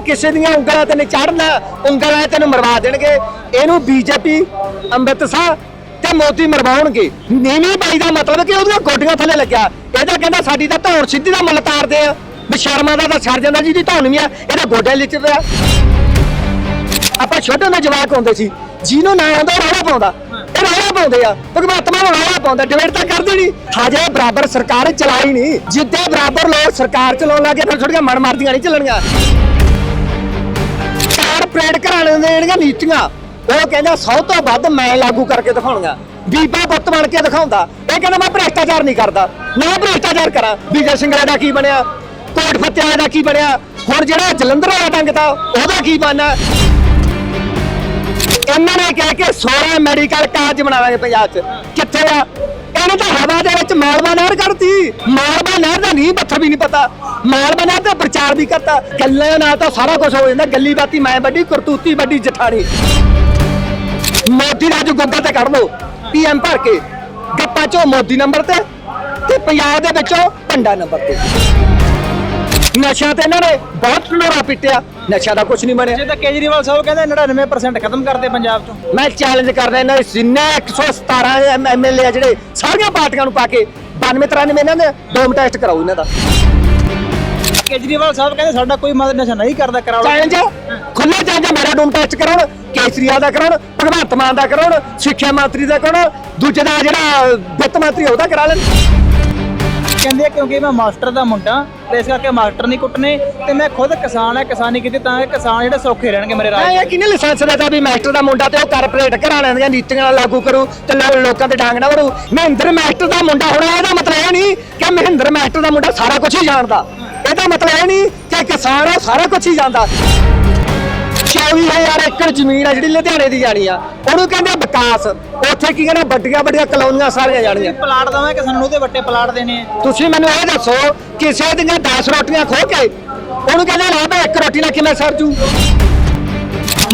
ਕਿਸੇ ਦੀਆਂ ਉਂਗਲਾਂ ਤੇ ਨਹੀਂ ਚੜਨਾ ਉਂਗਲਾਂ ਤੈਨੂੰ ਮਰਵਾ ਦੇਣਗੇ। ਇਹਨੂੰ ਬੀਜੇਪੀ ਅੰਮ੍ਰਿਤਸਰ ਤੇ ਮੋਦੀ ਮਰਵਾਉਣਗੇ। ਨੀਵੀਂ ਬਾਈ ਦਾ ਮਤਲਬ ਕਿ ਉਹਦੀਆਂ ਗੋਡੀਆਂ ਥੱਲੇ ਲੱਗਿਆ। ਇਹਦਾ ਕਹਿੰਦਾ ਸਾਡੀ ਤਾਂ ਧੌਣ ਸਿੱਧੀ ਦਾ ਮੁੱਲ ਤਾਰਦੇ ਆ। ਵੀ ਸ਼ਰਮਾ ਦਾ ਤਾਂ ਸਰ ਜਾਂਦਾ, ਜਿਹਦੀ ਧੌਣ ਵੀ ਆ, ਇਹਦਾ ਗੋਡੇ ਲਿਚ ਆਪਾਂ ਛੋਟੇ ਹੁੰਦੇ ਜਵਾਕ ਹੁੰਦੇ ਸੀ, ਜਿਹਨੂੰ ਨਾ ਆਉਂਦਾ, ਉਹ ਰੌਲਾ ਪਾਉਂਦਾ। ਇਹ ਰੌਲਾ ਪਾਉਂਦੇ ਆ, ਭਗਵੰਤ ਮਾਨ ਰੌਲਾ ਪਾਉਂਦਾ ਡਿਬੇਟ ਤਾਂ ਕਰਦੇ ਨਹੀਂ ਹਜੇ ਬਰਾਬਰ ਸਰਕਾਰ ਚਲਾਈ ਨਹੀਂ ਜਿੱਦੇ ਬਰਾਬਰ ਲੋਕ ਸਰਕਾਰ ਚਲਾਉਣ ਲੱਗੇ, ਫਿਰ ਛੋਟੀਆਂ ਮਨ ਮਾਰਦੀਆਂ ਨਹੀਂ ਚੱਲਣੀਆਂ। ਕਾਰਪੋਰੇਟ ਘਰਾਣੇ ਦੇ ਨੀਤੀਆਂ, ਉਹ ਕਹਿੰਦਾ ਸੌ ਤੋਂ ਵੱਧ ਮੈਂ ਲਾਗੂ ਕਰਕੇ ਦਿਖਾਉਣੀਆਂ। ਬੀਬਾ ਪੁੱਤ ਬਣ ਕੇ ਦਿਖਾਉਂਦਾ। ਇਹ ਕਹਿੰਦਾ ਮੈਂ ਭ੍ਰਿਸ਼ਟਾਚਾਰ ਨਹੀਂ ਕਰਦਾ। ਨਾ ਭ੍ਰਿਸ਼ਟਾਚਾਰ ਕਰਾਂ। ਵਿਜੇ ਸਿੰਘਲਾ ਦਾ ਕੀ ਬਣਿਆ? ਕੋਟ ਫਤਿਆਲਾ ਦਾ ਕੀ ਬਣਿਆ? ਹੁਣ ਜਿਹੜਾ ਜਲੰਧਰ ਵਾਲਾ ਟੰਗਤਾ ਉਹਦਾ ਕੀ ਬਣਨਾ? ਇਹਨਾਂ ਨੇ ਕਹਿ ਕੇ 16 ਮੈਡੀਕਲ ਕਾਲਜ ਬਣਾਵਾਂਗੇ ਪੰਜਾਬ 'ਚ। ਕਿੱਥੇ ਆ? ਇਹਨੇ ਤਾਂ ਹਵਾ ਦੇ ਵਿੱਚ ਮਾਲਵਾ ਨਹਿਰ ਕੱਢਤੀ। ਮਾਲਵਾ ਨਹਿਰ ਦਾ ਨਹੀਂ ਪੱਥਰ ਵੀ ਨਹੀਂ ਪਤਾ। ਮਾਲਵਾ ਨਹਿਰ ਦਾ ਪ੍ਰਚਾਰ ਵੀ ਕਰਤਾ। ਗੱਲਾਂ ਨਾਲ ਤਾਂ ਸਾਰਾ ਕੁਝ ਹੋ ਜਾਂਦਾ। ਗੱਲੀ ਬਾਤੀ ਮੈਂ ਵੱਡੀ, ਕਰਤੂਤੀ ਵੱਡੀ, ਜਠਾਣੀ। ਮੋਦੀ ਦਾ ਜੋ ਗੁੰਗਾ ਤੇ ਕੱਢ ਲਓ। ਪੀਐਮ ਭਰ ਕੇ। ਗੱਪਾ ਚੋ ਮੋਦੀ ਨੰਬਰ ਤੇ ਤੇ ਪੰਜਾਬ ਦੇ ਵਿੱਚੋਂ ਪੰਡਾ ਨੰਬਰ ਤੇ। ਨਸ਼ਾ ਤੇ ਇਹਨਾਂ ਨੇ ਬਹੁਤ ਲੋਰਾ ਪਿੱਟਿਆ। ਨਸ਼ਾ ਦਾ ਕੁਝ ਨਹੀਂ ਬਣਿਆ। ਜੇ ਤਾਂ ਕੇਜਰੀਵਾਲ ਸਾਹਿਬ ਕਹਿੰਦੇ 99% ਖਤਮ ਕਰਦੇ ਪੰਜਾਬ ਚੋਂ। ਮੈਂ ਚੈਲੰਜ ਕਰਦਾ ਇਹਨਾਂ ਦੇ ਜਿੰਨੇ 117 ਐਮਐਲਏ ਆ ਜਿਹੜੇ ਸਾਰੀਆਂ ਪਾਰਟੀਆਂ ਨੂੰ ਪਾ ਕੇ 92 93 ਇਹਨਾਂ ਦੇ ਡੋਮ ਟੈਸਟ ਕਰਾਓ ਇਹਨਾਂ ਦਾ। ਕੇਜਰੀਵਾਲ ਸਾਹਿਬ ਕਹਿੰਦੇ ਸਾਡਾ ਕੋਈ ਮਦਦ ਨਸ਼ਾ ਨਹੀਂ ਕਰਦਾ ਕਰਾਓ। ਚੈਲੰਜ ਖੁੱਲੇ ਚੈਲੰਜ ਮੇਰਾ ਡੋਮ ਟੈਸਟ ਕਰਾਉਣ ਕੇਸਰੀਆ ਦਾ ਕਰਾਉਣ ਭਗਵੰਤ ਮਾਨ ਦਾ ਕਰਾਉਣ ਸਿੱਖਿਆ ਮੰਤਰੀ ਦਾ ਕਰਾਉਣ ਦੂਜੇ ਦਾ ਜਿਹੜਾ ਵਿੱਤ ਮੰਤਰੀ ਉਹਦਾ ਕਰਾ ਲੈਣ। ਕਹਿੰਦੇ ਕਿਉਂਕਿ ਮੈਂ ਮਾਸਟਰ ਦਾ ਮੁੰਡਾ ਤੇ ਇਸ ਕਰਕੇ ਮਾਸਟਰ ਨਹੀਂ ਕੁੱਟਨੇ ਤੇ ਮੈਂ ਖੁਦ ਕਿਸਾਨ ਹੈ ਕਿਸਾਨੀ ਕੀਤੀ ਤਾਂ ਕਿ ਕਿਸਾਨ ਜਿਹੜੇ ਸੌਖੇ ਰਹਿਣਗੇ ਮੇਰੇ ਰਾਜ ਇਹ ਕਿਹਨੇ ਲਾਇਸੈਂਸ ਦਿੱਤਾ ਵੀ ਮਾਸਟਰ ਦਾ ਮੁੰਡਾ ਤੇ ਉਹ ਕਾਰਪੋਰੇਟ ਘਰਾਣਿਆਂ ਦੀਆਂ ਨੀਤੀਆਂ ਨਾਲ ਲਾਗੂ ਕਰੂ ਤੇ ਲੋ- ਲੋਕਾਂ ਤੇ ਡਾਂਗ ਨਾ ਵੜੂ? ਮਹਿੰਦਰ ਮਾਸਟਰ ਦਾ ਮੁੰਡਾ ਹੋਣਾ ਇਹਦਾ ਮਤਲਬ ਇਹ ਨਹੀਂ ਕਿ ਮਹਿੰਦਰ ਮਾਸਟਰ ਦਾ ਮੁੰਡਾ ਸਾਰਾ ਕੁਝ ਹੀ ਜਾਣਦਾ। ਇਹਦਾ ਮਤਲਬ ਇਹ ਨਹੀਂ ਕਿ ਕਿਸਾਨ ਸਾਰਾ ਕੁਝ ਹੀ ਜਾਣਦਾ। 24000 ਏਕੜ ਜ਼ਮੀਨ ਆ ਜਿਹੜੀ ਲੁਧਿਆਣੇ ਦੀ ਜਾਣੀ ਆ। ਉਹਨੂੰ ਕਹਿੰਦੇ ਵਿਕਾਸ। ਉੱਥੇ ਕੀ ਕਹਿੰਦੇ ਵੱਡੀਆਂ ਵੱਡੀਆਂ ਕਲੋਨੀਆਂ ਸਾਰੀਆਂ ਜਾਣੀਆਂ। ਪਲਾਟ ਦਵਾਂ ਕਿ ਸਾਨੂੰ ਉਹਦੇ ਵੱਟੇ ਪਲਾਟ ਦੇਣੇ ਆ? ਤੁਸੀਂ ਮੈਨੂੰ ਇਹ ਦੱਸੋ ਕਿਸੇ ਦੀਆਂ 10 ਰੋਟੀਆਂ ਖੋ ਕੇ ਉਹਨੂੰ ਕਹਿੰਦੇ ਲਾ ਮੈਂ ਇੱਕ ਰੋਟੀ ਨਾਲ ਕਿਵੇਂ ਸਰ ਜੂ।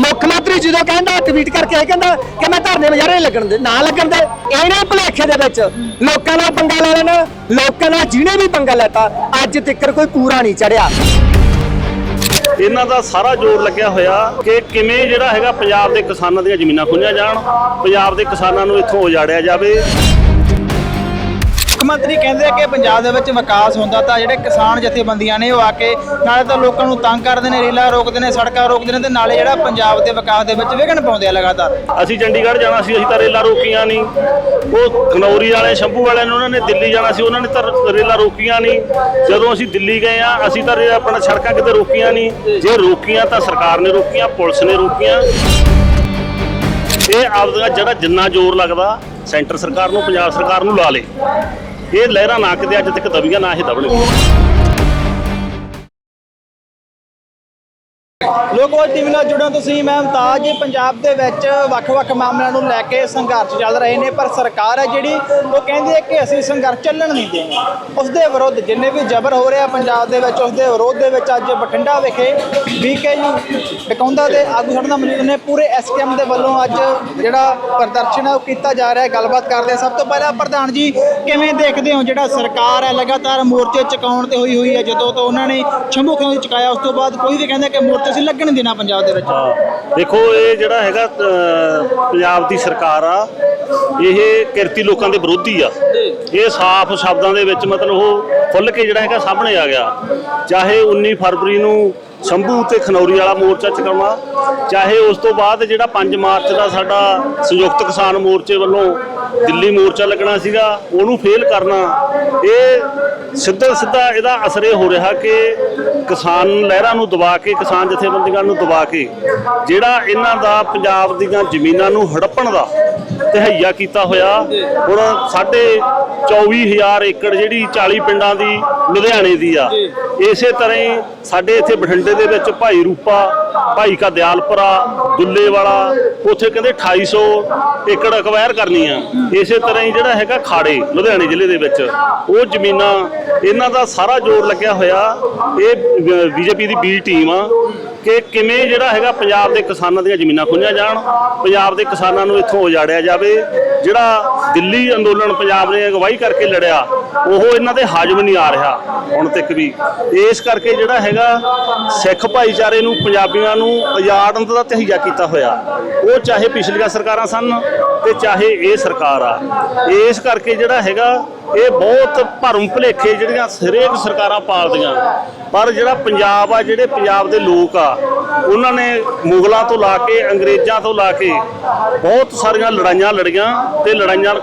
ਮੁੱਖ ਮੰਤਰੀ ਜਦੋਂ ਕਹਿੰਦਾ ਟਵੀਟ ਕਰਕੇ ਇਹ ਕਹਿੰਦਾ ਕਿ ਮੈਂ ਧਰਨੇ ਮਜਾਰੇ ਲੱਗਣ ਦੇ ਨਾ ਲੱਗਣ ਦੇ। ਇਹਨੇ ਭੁਲੇਖੇ ਦੇ ਵਿੱਚ ਲੋਕਾਂ ਨਾਲ ਪੰਗਾ ਲੈ ਲੈਣਾ ਲੋਕਾਂ ਨਾਲ ਜਿਹਨੇ ਵੀ ਪੰਗਾ ਲੈਤਾ ਅੱਜ ਤੱਕ ਕੋਈ ਪੂਰਾ ਨਹੀਂ ਚੜਿਆ। ਇਹਨਾਂ ਦਾ ਸਾਰਾ ਜ਼ੋਰ ਲੱਗਿਆ ਹੋਇਆ ਕਿ ਕਿਵੇਂ ਜਿਹੜਾ ਹੈਗਾ ਪੰਜਾਬ ਦੇ ਕਿਸਾਨਾਂ ਦੀਆਂ ਜ਼ਮੀਨਾਂ ਖੁੰਝੀਆਂ ਜਾਣ, ਪੰਜਾਬ ਦੇ ਕਿਸਾਨਾਂ ਨੂੰ ਇੱਥੋਂ ਉਜਾੜਿਆ ਜਾਵੇ। ਮੰਤਰੀ ਕਹਿੰਦੇ ਆ ਕਿ ਪੰਜਾਬ ਦੇ ਵਿੱਚ ਵਿਕਾਸ ਹੁੰਦਾ ਤਾਂ ਜਿਹੜੇ ਕਿਸਾਨ ਜਥੇਬੰਦੀਆਂ ਨੇ ਉਹ ਆ ਕੇ ਨਾਲੇ ਤਾਂ ਲੋਕਾਂ ਨੂੰ ਤੰਗ ਕਰਦੇ ਨੇ, ਰੇਲਾਂ ਰੋਕਦੇ ਨੇ, ਸੜਕਾਂ ਰੋਕਦੇ ਨੇ ਤੇ ਨਾਲੇ ਜਿਹੜਾ ਪੰਜਾਬ ਦੇ ਵਿਕਾਸ ਦੇ ਵਿੱਚ ਵਿਘਨ ਪਾਉਂਦੇ ਆ ਲਗਾਤਾਰ। ਅਸੀਂ ਚੰਡੀਗੜ੍ਹ ਜਾਣਾ ਸੀ, ਅਸੀਂ ਤਾਂ ਰੇਲਾਂ ਰੋਕੀਆਂ ਨਹੀਂ। ਉਹ ਖਨੌਰੀ ਵਾਲੇ, ਸ਼ੰਭੂ ਵਾਲਿਆਂ ਨੇ ਉਹਨਾਂ ਨੇ ਦਿੱਲੀ ਜਾਣਾ ਸੀ, ਉਹਨਾਂ ਨੇ ਤਾਂ ਰੇਲਾਂ ਰੋਕੀਆਂ ਨਹੀਂ। ਜਦੋਂ ਅਸੀਂ ਦਿੱਲੀ ਗਏ ਆ ਅਸੀਂ ਤਾਂ ਆਪਣਾ ਸੜਕਾਂ ਕਿਤੇ ਰੋਕੀਆਂ ਨਹੀਂ। ਜੇ ਰੋਕੀਆਂ ਤਾਂ ਸਰਕਾਰ ਨੇ ਰੋਕੀਆਂ, ਪੁਲਿਸ ਨੇ ਰੋਕੀਆਂ। ਇਹ ਆਪਦਾ ਜਿਹੜਾ ਜਿੰਨਾ ਜ਼ੋਰ ਲੱਗਦਾ, ਸੈਂਟਰ ਸਰਕਾਰ ਨੂੰ, ਪੰਜਾਬ ਸਰਕਾਰ ਨੂੰ ਲਾ ਲੇ। ਇਹ ਲਹਿਰਾਂ ਨਾ ਕਿਤੇ ਅੱਜ ਤੱਕ ਦਬੀਆਂ ਨਾ ਇਹ ਦਬਣਗੀਆਂ ਲੋਕਵਾਦ ਟੀਵੀ ਨਾਲ ਜੁੜੋ ਤੁਸੀਂ, ਮੈਂ ਮੁਮਤਾਜ ਪੰਜਾਬ ਦੇ ਵਿੱਚ ਵੱਖ-ਵੱਖ ਮਾਮਲਿਆਂ ਨੂੰ ਲੈ ਕੇ ਸੰਘਰਸ਼ ਚੱਲ ਰਹੇ ਨੇ, ਪਰ ਸਰਕਾਰ ਹੈ ਜਿਹੜੀ, ਉਹ ਕਹਿੰਦੀ ਹੈ ਕਿ ਅਸੀਂ ਸੰਘਰਸ਼ ਚੱਲਣ ਨਹੀਂ ਦੇਣਾ। ਉਸ ਦੇ ਵਿਰੁੱਧ ਜਿੰਨੇ ਵੀ ਜ਼ਬਰ ਹੋ ਰਿਹਾ ਪੰਜਾਬ ਦੇ ਵਿੱਚ ਉਸ ਦੇ ਵਿਰੋਧ ਦੇ ਵਿੱਚ ਅੱਜ ਬਠਿੰਡਾ ਵਿਖੇ ਬੀਕੇਯੂ ਟਿਕਾਉਂਦਾ ਦੇ ਆਗੂ ਸਾਡੇ ਨਾਲ ਮੌਜੂਦ ਨੇ। ਪੂਰੇ ਐਸਕੇਐਮ ਦੇ ਵੱਲੋਂ ਅੱਜ ਜਿਹੜਾ ਪ੍ਰਦਰਸ਼ਨ ਹੈ, ਉਹ ਕੀਤਾ ਜਾ ਰਿਹਾ ਹੈ, ਗੱਲਬਾਤ ਕਰਦੇ ਹਾਂ। ਸਭ ਤੋਂ ਪਹਿਲਾਂ ਪ੍ਰਧਾਨ ਜੀ, ਕਿਵੇਂ ਦੇਖਦੇ ਹੋ ਜਿਹੜਾ ਸਰਕਾਰ ਹੈ, ਲਗਾਤਾਰ ਮੋਰਚੇ ਚੁਕਾਉਣ ਤੇ ਹੋਈ ਹੋਈ ਹੈ, ਜਦੋਂ ਤੋਂ ਉਹਨਾਂ ਨੇ ਸ਼ੰਭੂ ਖਿਓ ਚੁਕਾਇਆ, ਉਸ ਤੋਂ ਬਾਅਦ ਕੋਈ ਵੀ ਕਹਿੰਦਾ ਕਿ ਮੋਰਚੇ ਅਸੀਂ ਲੱਗਣ ਨਹੀਂ ਦੇਣਾ ਪੰਜਾਬ ਦੇ ਵਿੱਚ? ਹਾਂ ਦੇਖੋ ਇਹ ਜਿਹੜਾ ਹੈਗਾ ਪੰਜਾਬ ਦੀ ਸਰਕਾਰ ਆ ਇਹ ਕਿਰਤੀ ਲੋਕਾਂ ਦੇ ਵਿਰੋਧੀ ਆ। ਇਹ ਸਾਫ਼ ਸ਼ਬਦਾਂ ਦੇ ਵਿੱਚ ਮਤਲਬ ਉਹ ਖੁੱਲ ਕੇ ਜਿਹੜਾ ਹੈਗਾ ਸਾਹਮਣੇ ਆ ਗਿਆ। ਚਾਹੇ 19 ਫਰਵਰੀ ਨੂੰ ਸ਼ੰਭੂ ਤੇ ਖਨੌਰੀ ਵਾਲਾ ਮੋਰਚਾ ਚਕਾਉਣਾ ਚਾਹੇ ਉਸ ਤੋਂ ਬਾਅਦ ਜਿਹੜਾ 5 ਮਾਰਚ ਦਾ ਸਾਡਾ ਸੰਯੁਕਤ ਕਿਸਾਨ ਮੋਰਚੇ ਵੱਲੋਂ ਦਿੱਲੀ ਮੋਰਚਾ ਲੱਗਣਾ ਸੀਗਾ ਉਹਨੂੰ ਫੇਲ ਕਰਨਾ ਇਹ ਸਿੱਧਾ ਸਿੱਧਾ ਇਹਦਾ ਅਸਰ ਇਹ ਹੋ ਰਿਹਾ ਕਿ ਕਿਸਾਨ ਲਹਿਰਾਂ ਨੂੰ ਦਬਾ ਕੇ, ਕਿਸਾਨ ਜਥੇਬੰਦੀਆਂ ਨੂੰ ਦਬਾ ਕੇ, ਜਿਹੜਾ ਇਹਨਾਂ ਦਾ ਪੰਜਾਬ ਦੀਆਂ ਜ਼ਮੀਨਾਂ ਨੂੰ ਹੜੱਪਣ ਦਾ ਤਹਈਆ ਕੀਤਾ ਹੋਇਆ। ਹੁਣ ਸਾਡੇ 24000 ਏਕੜ ਜਿਹੜੀ 40 ਪਿੰਡਾਂ ਦੀ ਲੁਧਿਆਣੇ ਦੀ ਆ ਇਸੇ ਤਰ੍ਹਾਂ ਹੀ ਸਾਡੇ ਇੱਥੇ ਬਠਿੰਡੇ ਦੇ ਵਿੱਚ ਭਾਈ ਰੂਪਾ ਭਾਈ ਕਾ ਦਿਆਲਪੁਰਾ ਦੁੱਲੇ ਵਾਲਾ ਉੱਥੇ ਕਹਿੰਦੇ 2800 ਏਕੜ ਅਕਵਾਇਰ ਕਰਨੀ ਆ ਇਸੇ ਤਰ੍ਹਾਂ ਹੀ ਜਿਹੜਾ ਹੈਗਾ ਖਾੜੇ ਲੁਧਿਆਣੇ ਜ਼ਿਲ੍ਹੇ ਦੇ ਵਿੱਚ। ਉਹ ਜ਼ਮੀਨਾਂ ਇਹਨਾਂ ਦਾ ਸਾਰਾ ਜ਼ੋਰ ਲੱਗਿਆ ਹੋਇਆ। ਇਹ ਬੀਜੇਪੀ ਦੀ ਬੀ ਟੀਮ ਆ। ਕਿ ਕਿਵੇਂ ਜਿਹੜਾ ਹੈਗਾ ਪੰਜਾਬ ਦੇ ਕਿਸਾਨਾਂ ਦੀਆਂ ਜ਼ਮੀਨਾਂ ਖੁੰਝੀਆਂ ਜਾਣ, ਪੰਜਾਬ ਦੇ ਕਿਸਾਨਾਂ ਨੂੰ ਇੱਥੋਂ ਉਜਾੜਿਆ ਜਾਵੇ, ਜਿਹੜਾ ਦਿੱਲੀ ਅੰਦੋਲਨ ਪੰਜਾਬ ਨੇ ਅਗਵਾਈ ਕਰਕੇ ਲੜਿਆ, ਉਹ ਇਹਨਾਂ ਦੇ ਹਾਜ਼ਮ ਨਹੀਂ ਆ ਰਿਹਾ ਹੁਣ ਤੱਕ ਵੀ। ਇਸ ਕਰਕੇ ਜਿਹੜਾ ਹੈਗਾ ਸਿੱਖ ਭਾਈਚਾਰੇ ਨੂੰ, ਪੰਜਾਬੀਆਂ ਨੂੰ ਉਜਾੜਨ ਦਾ ਤਹੀਆ ਕੀਤਾ ਹੋਇਆ। ਉਹ ਚਾਹੇ ਪਿਛਲੀਆਂ ਸਰਕਾਰਾਂ ਸਨ ਤੇ ਚਾਹੇ ਇਹ ਸਰਕਾਰ ਆ। ਇਸ ਕਰਕੇ ਜਿਹੜਾ ਹੈਗਾ, ਇਹ ਬਹੁਤ ਭਰਮ ਭੁਲੇਖੇ ਜਿਹੜੀਆਂ ਹਰੇਕ ਸਰਕਾਰਾਂ ਪਾਲਦੀਆਂ। ਪਰ ਜਿਹੜਾ ਪੰਜਾਬ ਆ, ਜਿਹੜੇ ਪੰਜਾਬ ਦੇ ਲੋਕ ਆ, ਉਹਨਾਂ ਨੇ ਮੁਗਲਾਂ ਤੋਂ ਲਾ ਕੇ, ਅੰਗਰੇਜ਼ਾਂ ਤੋਂ ਲਾ ਕੇ ਬਹੁਤ ਸਾਰੀਆਂ ਲੜਾਈਆਂ ਲੜੀਆਂ ਤੇ ਲੜਾਈਆਂ